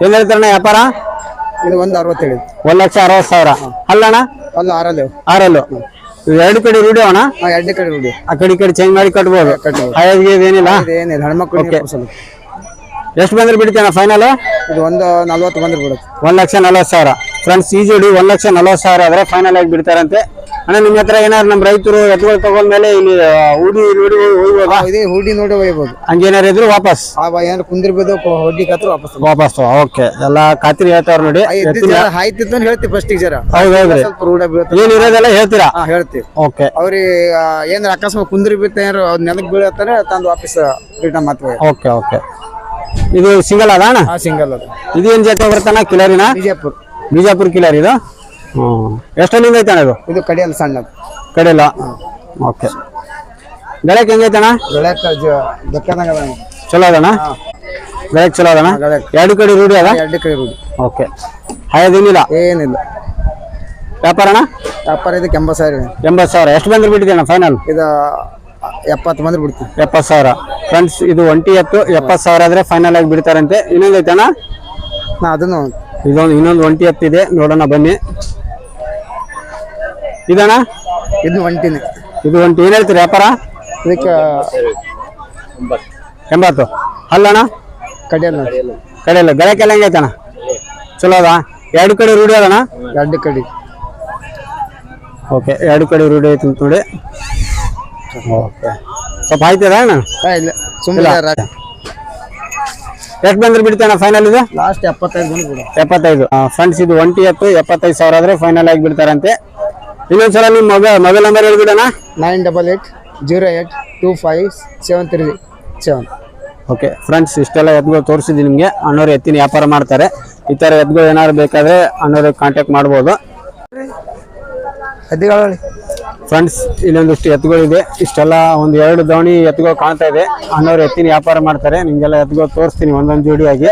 ಏನು ಹೇಳ್ತಾರಣ್ಣ ವ್ಯಾಪಾರ? ಇದು ಒಂದು ಅರವತ್ತೇಳು. ಒಂದು ಲಕ್ಷ ಅರವತ್ತು ಸಾವಿರ. ಅಲ್ಲಣ್ಣ ಒಂದು ಆರಲ್ಲು ಆರಲ್ಲು. ಎರಡು ಕಡೆ ರೂಢಿ ಅವಣ ಹಾಂ ಎರಡು ಕಡೆ ರೂಢಿ. ಆ ಕಡೆ ಈ ಕಡೆ ಚೇಂಜ್ ಮಾಡಿ ಕಟ್ಬೋದು. ಕಟ್ಬೋದು. ಏನಿಲ್ಲ? ಏನಿಲ್ಲ. ಹೆಣ್ಮಕ್ಳು ಎಷ್ಟು ಬಂದ್ರೆ ಬಿಡ್ತೇನೆ ಫೈನಲ್ ಇದು ಒಂದು ನಲ್ವತ್ತು ಬಂದ್ರೆ ಬಿಡುತ್ತೆ. ಒಂದು ಲಕ್ಷ ನಲ್ವತ್ತು ಸಾವಿರ. ಫ್ರೆಂಡ್ಸ್ ಈ ಜೋಡಿ ಒಂದು ಲಕ್ಷ ನಲ್ವತ್ತು ಸಾವಿರ ಆದರೆ ಫೈನಲ್ ಆಗಿ ಬಿಡ್ತಾರಂತೆ. ಅಣ್ಣ ನಿಮ್ಮ ಹತ್ರ ಏನಾದ್ರು ನಮ್ಮ ರೈತರು ಎತ್ತುಗಳು ತಗೊಂಡ್ಮೇಲೆ ಇಲ್ಲಿ ಊಡಿ ನೋಡಿ ಹೋಗ್ಬೋದಾ? ಇದೇ ಹುಡಿ ನೋಡಿ ಒಯ್ಬೋದು ಹಂಗೇನಾರು ಇದ್ರು ವಾಪಸ್. ಏನಾರು ಕುಂದಿರ್ಬೋದು ಹೊಡ್ಡಿ ಕತ್ರ ವಾಪಸ್ ವಾಪಸ್ ಓಕೆ ಎಲ್ಲ ಖಾತ್ರಿ ಹೇಳ್ತಾವ್ರ ನೋಡಿ. ಆಯ್ತಿತ್ತು ಅಂತ ಹೇಳ್ತೀವಿ ಫಸ್ಟ್ ಜರ. ಹೌದು ಹೌದ್ರಿ ಸ್ವಲ್ಪ ರೂಢ ಬೀಳ್ತದೆ ಏನ್ ಇರೋದೆಲ್ಲ ಹೇಳ್ತೀರಾ? ಹೇಳ್ತೀವಿ. ಓಕೆ ಅವ್ರಿಗೆ ಏನಾರ ಅಕಸ್ಮಾತ್ ಕುಂದಿರ್ ಬೀಳ್ತ ಏನಾರು ಅವ್ರು ನೆಲಕ್ಕೆ ಬೀಳತ್ತಾನೆ ತಂದು ವಾಪಸ್ ರಿಟರ್ನ್ ಮಾಡ್ತೀವಿ. ಓಕೆ ಓಕೆ ಇದು ಸಿಂಗಲ್ ಅದ ಅಣ್ಣ? ಆ ಸಿಂಗಲ್ ಅದು. ಇದು ಏನ್ ಜಾತಿ ಬರ್ತಾನ ಕಿಲಾರಿನ? ಬಿಜಾಪುರ್. ಬಿಜಾಪುರ ಕಿಲಾರಿ ಇದು? ಎಷ್ಟೊಂದಿಂದ ಎಷ್ಟಲ್ಲಿಂದ ಐತಣ್ಣ ಇದು? ಇದು ಕಡಿಯಲ್ಲ ಸಣ್ಣ ಕಡೆಯಲ್ಲ? ಓಕೆ. ಬೆಳಕ್ ಹೆಂಗೈತೆ ಅಣ್ಣ? ಚಲೋ ಅದಣ್ಣ ಬೆಳಕ್ ಚಲೋ ಅದಣ್ಣ. ಎರಡು ಕಡೆ ರೂಢಿ ಅದ? ಎರಡು ಕೈ ರೂಢಿ. ಓಕೆ. ಹಾಯದೇನಿಲ್ಲ ಏನಿಲ್ಲ? ವ್ಯಾಪಾರ ಅಣ್ಣ? ವ್ಯಾಪಾರ ಇದಕ್ಕೆ ಎಂಬತ್ತು ಸಾವಿರ ಎಂಬತ್ತು ಸಾವಿರ. ಎಷ್ಟು ಬಂದ್ರೆ ಬಿಟ್ಟಿದ್ದೇನೆ ಫೈನಲ್ ಇದು ಎಪ್ಪತ್ತು ಮಂದಿ ಬಿಡ್ತೀವಿ. ಎಪ್ಪತ್ತು ಸಾವಿರ. ಫ್ರೆಂಡ್ಸ್ ಇದು ಒಂಟಿ ಎತ್ತು ಎಪ್ಪತ್ತು ಸಾವಿರ ಆದರೆ ಫೈನಲ್ ಆಗಿ ಬಿಡ್ತಾರಂತೆ. ಇನ್ನೊಂದು ಐತಣ್ಣ? ನಾ ಅದನ್ನು ಇದೊಂದು ಇನ್ನೊಂದು ಒಂಟಿ ಎತ್ತಿದೆ ನೋಡೋಣ ಬನ್ನಿ. ಇದಣ್ಣ? ಇದು ಒಂಟಿನಿ. ಇದು ಒಂಟಿ. ಏನು ಹೇಳ್ತೀರಿ ವ್ಯಾಪಾರ? ಇದಕ್ಕೆ ಎಂಬತ್ತು. ಅಲ್ಲಣ್ಣ ಕಡೆಯಲ್ಲ ಕಡೆಯಲ್ಲ. ಗಳಕ್ಕೆಲ್ಲ ಹೆಂಗೈತಣ್ಣ? ಚಲೋ ಅದಾ. ಎರಡು ಕಡೆ ರೂಢಿ ಅದಣ್ಣ ಎರಡು ಕಡೆ. ಓಕೆ ಎರಡು ಕಡೆ ರೂಢಿ ಐತಿ ನೋಡಿ. ಓಕೆ. ಸ್ವಲ್ಪ ಆಯ್ತದ ಅಣ್ಣ? ಇಲ್ಲ. ಸುಮ್ಮನೆ ಎಷ್ಟು ಬಂದ್ರೆ ಬಿಡ್ತಾನ ಫೈನಲ್ ಇದು? ಲಾಸ್ಟ್ ಎಪ್ಪತ್ತೈದು ಬಂದು ಬಿಡು. ಎಪ್ಪತ್ತೈದು. ಫ್ರೆಂಡ್ಸ್ ಇದು ಒಂಟಿ ಎತ್ತು ಎಪ್ಪತ್ತೈದು ಸಾವಿರ ಆದ್ರೆ ಫೈನಲ್ ಆಗಿ ಬಿಡ್ತಾರಂತೆ. ಇನ್ನೊಂದ್ಸಲ ನಿಮ್ಮ mobile mobile number ಹೇಳ್ಬಿಡೋಣ nine double eight zero eight two five seven three seven okay friends ಇಷ್ಟೆಲ್ಲ ಎತ್ಗಳು ತೋರಿಸಿದ್ವಿ ನಿಮಗೆ. ಅಣ್ಣವ್ರು ಎತ್ತಿನ ವ್ಯಾಪಾರ ಮಾಡ್ತಾರೆ. ಈ ಥರ ಎತ್ಗಳು ಏನಾದ್ರು ಬೇಕಾದ್ರೆ ಅಣ್ಣವ್ರಿಗೆ ಕಾಂಟ್ಯಾಕ್ಟ್ ಮಾಡ್ಬೋದು. ಫ್ರೆಂಡ್ಸ್ ಇಲ್ಲೊಂದಿಷ್ಟು ಎತ್ತುಗಳಿದೆ. ಇಷ್ಟೆಲ್ಲ ಒಂದು ಎರಡು ದೋಣಿ ಎತ್ತುಗಳು ಕಾಣ್ತಾ ಇದೆ. ಅಣ್ಣವ್ರು ಎತ್ತಿನ ವ್ಯಾಪಾರ ಮಾಡ್ತಾರೆ. ನಿಮ್ಗೆಲ್ಲ ಎತ್ತುಗಳು ತೋರಿಸ್ತೀನಿ ಒಂದೊಂದು ಜೋಡಿಯಾಗಿ.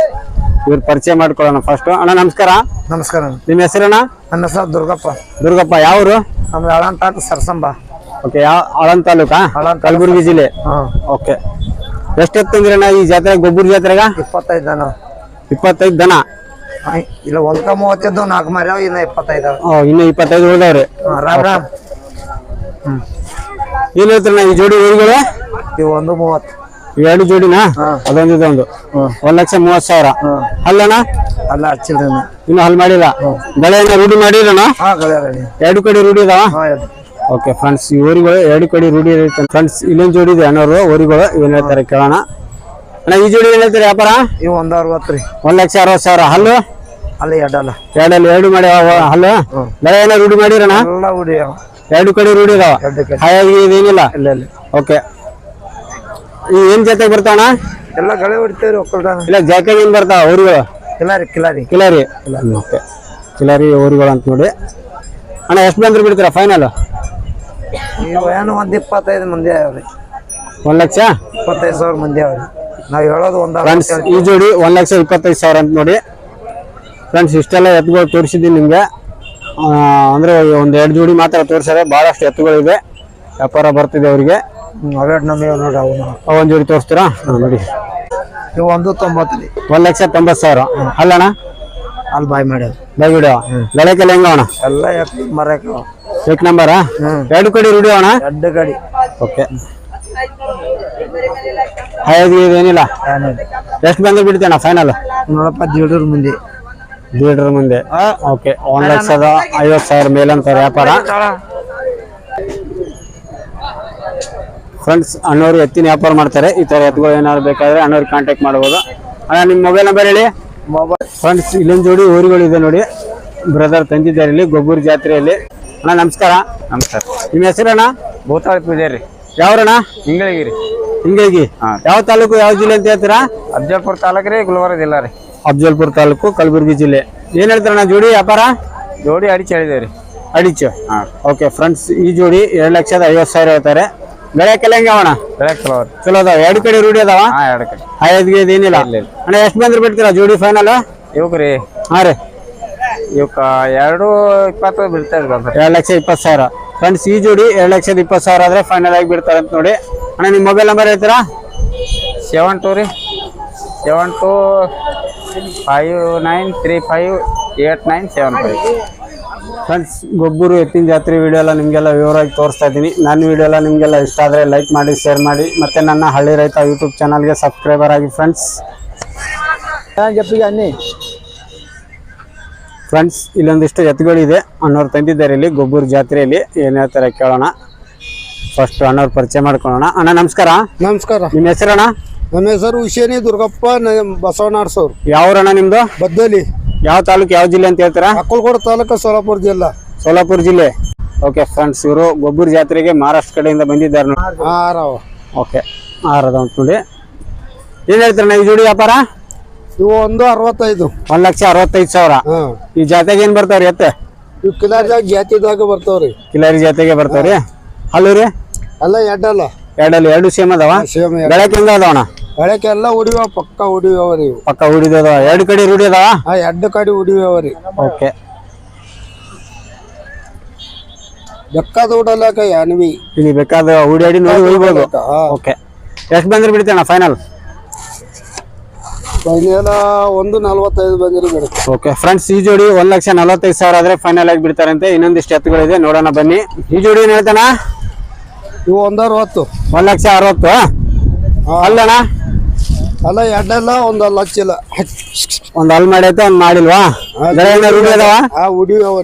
ಇವ್ರು ಪರಿಚಯ ಮಾಡ್ಕೊಳ್ಳೋಣ ಫಸ್ಟ್ ಅಣ್ಣ ನಮಸ್ಕಾರ. ನಮಸ್ಕಾರ. ನಿಮ್ಮ ಹೆಸರಣ್ಣ? ನನ್ನ ಹೆಸರು ದುರ್ಗಪ್ಪ. ದುರ್ಗಪ್ಪ ಯಾವರು ನಮ್ದು ಅಳಂತ ಸರ್ಸಂಬ. ಓಕೆ ಯಾವ ಆಳಂದ್ ತಾಲೂಕಾ? ಕಲಬುರ್ಗಿ ಜಿಲ್ಲೆ. ಹಾಂ. ಓಕೆ ಎಷ್ಟು ಅಣ್ಣ ಈ ಜಾತ್ರೆ ಗೊಬ್ಬರ ಜಾತ್ರೆಗ? ಇಪ್ಪತ್ತೈದು ದನ. ಇಪ್ಪತ್ತೈದು ದನ? ಇಲ್ಲ ಒಂದ್ಕ ಮೂವತ್ತೈದು ನಾಲ್ಕು ಮರ್ಯಾವ ಇನ್ನ ಇಪ್ಪತ್ತೈದು. ಇನ್ನು ಇಪ್ಪತ್ತೈದು ಉಳಿದವ್ರಿ. ರಾಮ್ ರಾಮ್. ಏನು ಹೇಳ್ತಾರಣ್ಣ ಈ ಜೋಡಿ ಊರುಗಳು ಇವು ಒಂದು ಮೂವತ್ತು. ಎರಡು ಜೋಡಿನಾ. ಅದೊಂದು ಇದೊಂದು ಒಂದ್. ಲಕ್ಷ ಮೂವತ್ತು ಸಾವಿರ. ಅಲ್ಲಣ್ಣ? ಅಲ್ಲ ಹಚ್ಚಿಲ್ಲ ಇನ್ನು. ಹಲ್ ಮಾಡಿಲ್ಲ? ಬೆಳೆಯನ್ನ ರೂಢಿ ಮಾಡಿರಣ್ಣ ಎರಡು ಕಡೆ ರೂಢಿ ಇದಾವ? ಹಾ ಓಕೆ ಫ್ರೆಂಡ್ಸ್ ಈ ಊರುಗಳು ಎರಡು ಕಡೆ ರೂಢಿ ಇರುತ್ತೆ. ಫ್ರೆಂಡ್ಸ್ ಇಲ್ಲೊಂದು ಜೋಡಿ ಇದೆ ಅಣ್ಣವ್ರು ಊರುಗಳು ಏನ್ ಹೇಳ್ತಾರೆ ಕೇಳೋಣ. ಅಣ್ಣ ಈ ಜೋಡಿ ಏನ್ ಹೇಳ್ತಾರೆ ವ್ಯಾಪಾರ? ಇವು ಒಂದು ಅರವತ್ತು ರೀ. ಒಂದ್ ಲಕ್ಷ ಅರವತ್ತು ಸಾವಿರ. ಹಲ್ಲು? ಅಲ್ಲ ಎರಡಲ್ಲ. ಎರಡಲ್ಲಿ ಎರಡು ಮಾಡಿ ಹಲ್ಲು? ಬೆಳೆಯನ್ನ ರೂಢಿ ಮಾಡಿರಣ್ಣ ಎಲ್ಲ ಅವ. ಎರಡು ಕಡೆ ರೂಢಿ ಇದಾವ? ಹಾಗಾಗಿ ಇದೇನಿಲ್ಲ? ಇಲ್ಲ ಇಲ್ಲ. ಓಕೆ ಈ ಏನ್ ಜೊತೆ ಬರ್ತಾವಣ ಎಲ್ಲ ಗಳೆ ಹೊಡಿತೇವ್ರಿ ಒಕ್ಕಲ್ತಾನ ಇಲ್ಲ ಜಾಕೆಟ್ ಏನ್ ಬರ್ತಾವ ಊರುಗಳು? ಕಿಲಾರಿ ಕಿಲಾರಿ. ಕಿಲಾರಿ? ಓಕೆ ಕಿಲಾರಿ ಊರುಗಳು ಅಂತ ನೋಡಿ. ಅಣ್ಣ ಎಷ್ಟು ಬಂದ್ರೆ ಬಿಡ್ತೀರ ಫೈನಲ್ ಏನು ಒಂದ್ ಇಪ್ಪತ್ತೈದು ಮಂದಿ ಅವ್ರಿ ಒಂದ್ ಲಕ್ಷ? ಇಪ್ಪತ್ತೈದು ಸಾವಿರ ಮಂದಿ ಅವ್ರಿ ನಾವ್ ಹೇಳೋದು ಒಂದ್ ಈ ಜೋಡಿ ಒಂದ್ ಲಕ್ಷ ಇಪ್ಪತ್ತೈದು ಸಾವಿರ ಅಂತ ನೋಡಿ. ಫ್ರೆಂಡ್ಸ್ ಇಷ್ಟೆಲ್ಲ ಎತ್ಗಳು ತೋರಿಸಿದ್ದೀನಿ ನಿಮಗೆ. ಅಂದ್ರೆ ಒಂದ್ ಎರಡು ಜೋಡಿ ಮಾತ್ರ ತೋರಿಸಿದ್ರೆ ಬಹಳಷ್ಟು ಎತ್ತುಗಳಿವೆ ವ್ಯಾಪಾರ ಬರ್ತಿದೆ ಅವರಿಗೆ. ಒಂದ್ ಜೋಡಿ ತೋರಿಸ್ತೀರಾ? ನೋಡಿ. ಒಂದು ತೊಂಬತ್ತು ಒಂದ್ ಲಕ್ಷ ತೊಂಬತ್ತು ಸಾವಿರ. ಅಲ್ಲಣ್ಣ? ಅಲ್ಲಿ ಬಾಯ್ ಮಾಡ್ಯಾವ ಬೈ ಬಿಡು ಗಳಕ್ಕೆಲ್ಲ ಅಣ್ಣ? ಎಲ್ಲ ಮರಕ ಏಕ್ ನಂಬರಾ ಎರಡು ಕಡೆ ರೂಢಿ ಅಣ್ಣ? ಎರಡು ಕಡೆ. ಓಕೆ ಹಾಯ್ ಏನಿಲ್ಲ? ಏನಿಲ್ಲ. ಎಷ್ಟು ಬಂದ್ರೆ ಬಿಡ್ತೇಣ ಫೈನಲ್ ನೋಡಪ್ಪ ದೇಡ್ರ ಮಂದಿ. ಲೀಟರ್ ಮುಂದೆ. ಓಕೆ ಒಂದ್ ಲಕ್ಷದ ಐವತ್ ಸಾವಿರ ಮೇಲಂತಾರೆ ವ್ಯಾಪಾರ. ಫ್ರೆಂಡ್ಸ್ ಅಣ್ಣವ್ರು ಎತ್ತಿನ ವ್ಯಾಪಾರ ಮಾಡ್ತಾರೆ. ಈ ತರ ಎತ್ತುಗಳು ಏನಾದ್ರು ಬೇಕಾದ್ರೆ ಅಣ್ಣವ್ರಿಗೆ ಕಾಂಟ್ಯಾಕ್ಟ್ ಮಾಡಬಹುದು ಅಣ್ಣ ನಿಮ್ಮ ಮೊಬೈಲ್ ನಂಬರ್ ಹೇಳಿ? ಮೊಬೈಲ್ ಫ್ರೆಂಡ್ಸ್ ಇಲ್ಲೊಂದು ಜೋಡಿ ಊರುಗಳು ಇದೆ ನೋಡಿ. ಬ್ರದರ್ ತಂದಿದ್ದಾರೆ ಇಲ್ಲಿ ಗೊಬ್ಬರ ಜಾತ್ರೆಯಲ್ಲಿ. ಅಣ್ಣ ನಮಸ್ಕಾರ. ನಮಸ್ಕಾರ. ನಿಮ್ಮ ಹೆಸರಣ್ಣ? ಭೂತಾಳಿ ಪೂಜೆ ರೀ ಯಾವ್ರಣ್ಣ ಹಿಂಗಳಿಗಿರಿ ಹಿಂಗಾಗಿ ಯಾವ ತಾಲೂಕು ಯಾವ ಜಿಲ್ಲೆ ಅಂತ ಹೇಳ್ತೀರಾ? ಅಜ್ಜಪುರ ತಾಲೂಕು ರೀ ಗುಲ್ಬರ್ಗ ಜಿಲ್ಲಾ ರೀ ಅಫಜಲ್ಪುರ ತಾಲೂಕು ಕಲಬುರಗಿ ಜಿಲ್ಲೆ. ಏನ್ ಹೇಳ್ತಾರಣ್ಣ ಜೋಡಿ ವ್ಯಾಪಾರ? ಜೋಡಿ ಅಡಿಚೆ ಹೇಳಿದೇವ್ರಿ ಅಡಿಚು? ಓಕೆ ಫ್ರೆಂಡ್ಸ್ ಈ ಜೋಡಿ ಎರಡು ಲಕ್ಷದ ಐವತ್ತು ಸಾವಿರ ಹೇಳ್ತಾರೆ. ಬೆಳೆಯಕ್ಕೆಲ್ಲ ಹೆಂಗೆ ಅವಣ ಚಲೋ ಚಲೋ ಅದಾವ. ಎರಡು ಕಡೆ ರೂಢಿ ಅದಾವ? ಎರಡು ಕಡೆ. ಐದು ಏನಿಲ್ಲ. ಅಣ್ಣ ಎಷ್ಟು ಬಂದ್ರೆ ಬಿಡ್ತೀರಾ ಜೋಡಿ ಫೈನಲ್ ಇವ್ರಿ ಹಾಂ ರೀ. ಇವಕ್ಕ ಎರಡು ಇಪ್ಪತ್ತು ಬಿಡ್ತಾರೆ ಎರಡು ಲಕ್ಷ ಇಪ್ಪತ್ತು ಸಾವಿರ. ಫ್ರೆಂಡ್ಸ್ ಈ ಜೋಡಿ ಎರಡು ಲಕ್ಷದ ಇಪ್ಪತ್ತು ಸಾವಿರ ಆದ್ರೆ ಫೈನಲ್ ಆಗಿ ಬಿಡ್ತಾರೆ ಅಂತ ನೋಡಿ. ಅಣ್ಣ ನಿಮ್ಮ ಮೊಬೈಲ್ ನಂಬರ್ ಹೇಳ್ತೀರಾ? ಸೆವೆನ್ ಟು ರೀ. Seven two five nine three five eight nine seven five. Friends Gobbur ಎತ್ತಿನ ಜಾತ್ರೆ ವಿಡಿಯೋ ಎಲ್ಲ ನಿಮಗೆಲ್ಲ ವಿವರವಾಗಿ ತೋರಿಸ್ತಾ ಇದ್ದೀನಿ. ನನ್ನ ವಿಡಿಯೋ ಎಲ್ಲ ನಿಮಗೆಲ್ಲ ಇಷ್ಟ ಆದರೆ ಲೈಕ್ ಮಾಡಿ ಶೇರ್ ಮಾಡಿ. ಮತ್ತು ನನ್ನ ಹಳ್ಳಿ ರೈತ ಯೂಟ್ಯೂಬ್ ಚಾನಲ್ಗೆ ಸಬ್ಸ್ಕ್ರೈಬರ್ ಆಗಿ ಫ್ರೆಂಡ್ಸ್ ಜಪ್ಪಿಗೆ ಅನ್ನಿ ಫ್ರೆಂಡ್ಸ್ ಇಲ್ಲೊಂದಿಷ್ಟು ಎತ್ತುಗಳಿದೆ. ಅಣ್ಣವ್ರು ತಂದಿದ್ದಾರೆ ಇಲ್ಲಿ ಗೊಬ್ಬರ ಜಾತ್ರೆಯಲ್ಲಿ. ಏನು ಹೇಳ್ತಾರೆ ಕೇಳೋಣ. ಫಸ್ಟ್ ಅಣ್ಣವ್ರು ಪರಿಚಯ ಮಾಡ್ಕೊಳ್ಳೋಣ. ಅಣ್ಣ ನಮಸ್ಕಾರ. ನಮಸ್ಕಾರ. ನಿಮ್ಮ ಹೆಸರಣ್ಣ? ನನ್ನ ಹೆಸರು ಹುಷೇನಿ ದುರ್ಗಪ್ಪ ಬಸವಣ್ಣ ಅರ್ಸೋರು ಯಾವ್ರಣ್ಣ ನಿಮ್ಮದು ಬದ್ದಲಿ. ಯಾವ ತಾಲೂಕು ಯಾವ ಜಿಲ್ಲೆ ಅಂತ ಹೇಳ್ತೀರಾ? ಅಕ್ಕಲಕೋಟ ತಾಲೂಕು ಸೋಲಾಪುರ ಜಿಲ್ಲಾ. ಸೋಲಾಪುರ ಜಿಲ್ಲೆ. ಓಕೆ ಫ್ರೆಂಡ್ಸ್ ಇವರು ಗೊಬ್ಬರ ಜಾತ್ರೆಗೆ ಮಹಾರಾಷ್ಟ್ರ ಕಡೆಯಿಂದ ಬಂದಿದ್ದಾರೆ ನೋಡಿ. ಓಕೆ ಆರದ ಅಂತ ನೋಡಿ. ಏನು ಹೇಳ್ತೀರಣ್ಣ ಈ ಜೋಡಿ ವ್ಯಾಪಾರ? ಇವು ಒಂದು ಅರವತ್ತೈದು. ಒಂದ್ ಲಕ್ಷ ಅರವತ್ತೈದು ಸಾವಿರ. ಈ ಜಾತ್ರೆಗೆ ಏನು ಬರ್ತಾವ್ರಿ ಎತ್ತೆ? ಇವ್ ಕಿಲಾರಿ ಜಾತಿದಾಗ ಬರ್ತಾವ್ರಿ. ಕಿಲಾರಿ ಜಾತಿಗೆ ಬರ್ತಾವ್ರಿ. ಅಲ್ಲೂರಿ ರೀ? ಅಲ್ಲ ಎಡ್ಡಲ್ಲ ಎರಡಲ್ಲಿ ಎರಡು ಸೇಮ್ ಅದಾವ? ಬೆಳಕಿಂದ ಹೆಂಗ ಅದಾವಣ ಹಳೆಕೆಲ್ಲ ಉಡಿವ ಪಕ್ಕ ಇವು. ಪಕ್ಕ ಉಡಿದದ ಎರಡು ಕಡೆ ರೂಢಿ ಎರಡು ಆ ಎಡ್ಡ ಕಡೆ ರೀ. ಓಕೆ. ಬೆಕ್ಕದ ಉಡಲಕ ಅನ್ವಿ ಇಲ್ಲಿ ಬೇಕಾದ ಹುಡಿಯಾಡಿ ನೋಡಿ ಹೋಗ್ಬೋದು. ಓಕೆ. ಎಷ್ಟು ಬಂದ್ರೆ ಬಿಡ್ತೇಣ ಫೈನಲ್ ಫೈನಲ್ ಒಂದು ನಲ್ವತ್ತೈದು ಬಂದಿರಿ ಬಿಡುತ್ತೆ ಓಕೆ. ಫ್ರೆಂಡ್ಸ್ ಈ ಜೋಡಿ ಒಂದ್ ಲಕ್ಷ ನಲ್ವತ್ತೈದು ಸಾವಿರ ಆದ್ರೆ ಫೈನಲ್ ಆಗಿ ಬಿಡ್ತಾರಂತೆ. ಇನ್ನೊಂದಿಷ್ಟು ಎತ್ತುಗಳಿದೆ ನೋಡೋಣ ಬನ್ನಿ. ಈ ಜೋಡಿ ಏನು ಹೇಳ್ತಾನ? ಇವು ಒಂದು ಅರವತ್ತು. ಒಂದು ಲಕ್ಷ ಅರವತ್ತು ಅಲ್ಲಣ್ಣ? ಅಲ್ಲ ಎಡ್ಡಲ್ಲ ಒಂದು ಲಕ್ಷ ಇಲ್ಲ ಒಂದ್ ಅಲ್ಲಿ ಮಾಡೈತೆ ಒಂದ್ ಮಾಡಿಲ್ವಾ? ರೂಢಿ ಅದಾವ? ಆ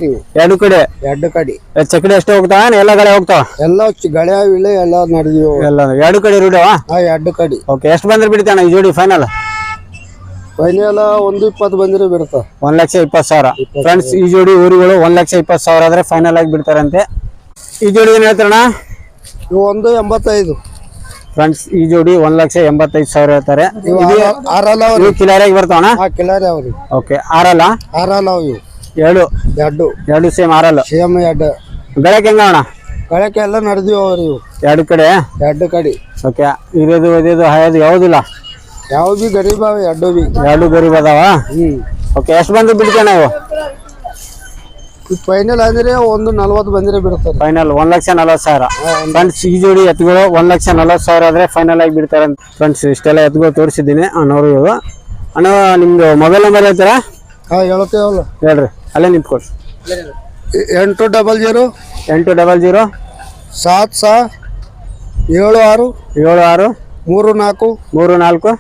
ಇವು ಎರಡು ಕಡೆ? ಎರಡು ಕಡೆ. ಎಷ್ಟ್ ಚಕಡಿ ಎಷ್ಟು ಹೋಗ್ತಾವ? ಎಲ್ಲ ಕಡೆ ಹೋಗ್ತಾವ? ಎಲ್ಲ ಗಳೆ ಇಳೆ ಎಲ್ಲ ನಡೆದಿವ ಎಲ್ಲ ಎರಡು ಕಡೆ ರೂಢಿ ಎರಡು ಆ ಎಡ್ಡ ಕಡೆ. ಓಕೆ ಎಷ್ಟು ಬಂದ್ರೆ ಬಿಡ್ತಾನ ಈ ಜೋಡಿ ಫೈನಲ್ ಫೈನಲ್ ಒಂದು ಇಪ್ಪತ್ತು ಬಂದ್ರೆ ಬಿಡ್ತಾವ ಒಂದ್ ಲಕ್ಷ ಇಪ್ಪತ್ತು ಸಾವಿರ. ಫ್ರೆಂಡ್ಸ್ ಈ ಜೋಡಿ ಊರುಗಳು ಒಂದ್ ಲಕ್ಷ ಇಪ್ಪತ್ತು ಸಾವಿರ ಆದ್ರೆ ಫೈನಲ್ ಆಗಿ ಬಿಡ್ತಾರಂತೆ. ಈ ಜೋಡಿ ಏನ್ ಹೇಳ್ತಾರಣ್ಣ? ಒಂದು ಎಂಬತ್ತೈದು. ಫ್ರೆಂಡ್ಸ್ ಈ ಜೋಡಿ ಒಂದ್ ಲಕ್ಷ ಎಂಬತ್ತೈದು ಸಾವಿರ ಹೇಳ್ತಾರೆ. ಆರಲ್ಲ ಅವ್ರಿ. ಕಿಲಾರಿಗೆ ಬರ್ತಾವಣ? ಆ ಕಿಲಾರಿ ಅವ್ರಿ. ಓಕೆ ಆರಲ್ಲ? ಆರಲ್ಲ ಅವು. ಇವು ಎರಡು. ಎಡ್ಡು ಎರಡು ಸೇಮ್ ಆರಲ್ಲ? ಸೇಮ್ ಎರಡು. ಬೆಳಗ್ಗೆ ಅಣ್ಣ? ಬೆಳಕ್ಕೆ ಎಲ್ಲ ನಡೆದಿವ್ ಅವ್ರಿ ಇವು. ಎರಡು ಕಡೆ? ಎರಡು ಕಡೆ. ಓಕೆ ಇರೋದು ಒದೇದು ಹಾಯೋದು ಯಾವುದಿಲ್ಲ? ಯಾವ ಬಿ ಗರೀಬ್ ಅವ ಎಡ್ಡು ಬಿ. ಎರಡು ಗರೀಬ್ ಅದಾವ? ಹ್ಮ್. ಓಕೆ ಎಷ್ಟು ಬಂದು ಬಿಡ್ತೇನೆ ನಾವು ಫೈನಲ್ ಅಂದ್ರೆ ಒಂದು ನಲ್ವತ್ತು ಬಂದ್ರೆ ಬಿಡ್ತಾರೆ ಫೈನಲ್ ಒಂದ್ ಲಕ್ಷ ನಲವತ್ತು ಸಾವಿರ. ಫ್ರೆಂಡ್ಸ್ ಈ ಜೋಡಿ ಎತ್ತುಗಳು ಒಂದ್ ಲಕ್ಷ ನಲವತ್ತು ಸಾವಿರ ಆದ್ರೆ ಫೈನಲ್ ಆಗಿ ಬಿಡ್ತಾರೆ ಫ್ರೆಂಡ್ಸ್ ಇಷ್ಟೆಲ್ಲ ಎತ್ತುಗಳು ತೋರಿಸಿದ್ದೀನಿ ಅಣ್ಣವ್ರು ಅಣ್ಣ ನಿಮ್ದು ಮೊಬೈಲ್ ನಂಬರ್ ಹೇಳ್ತೀರಾ? ಹಾ ಹೇಳ್ತೇವಲ್ಲ ಹೇಳ್ರಿ ಅಲ್ಲೇ ನಿಂತ್ಕೊಳ್ರಿ ಎಂಟು ಡಬಲ್ ಜೀರೋ ಎಂಟು ಡಬಲ್ ಜೀರೋ ಸಾತ್ ಸಾ ಏಳು ಆರು ಏಳು ಆರು ಮೂರು ನಾಲ್ಕು ಮೂರು ನಾಲ್ಕು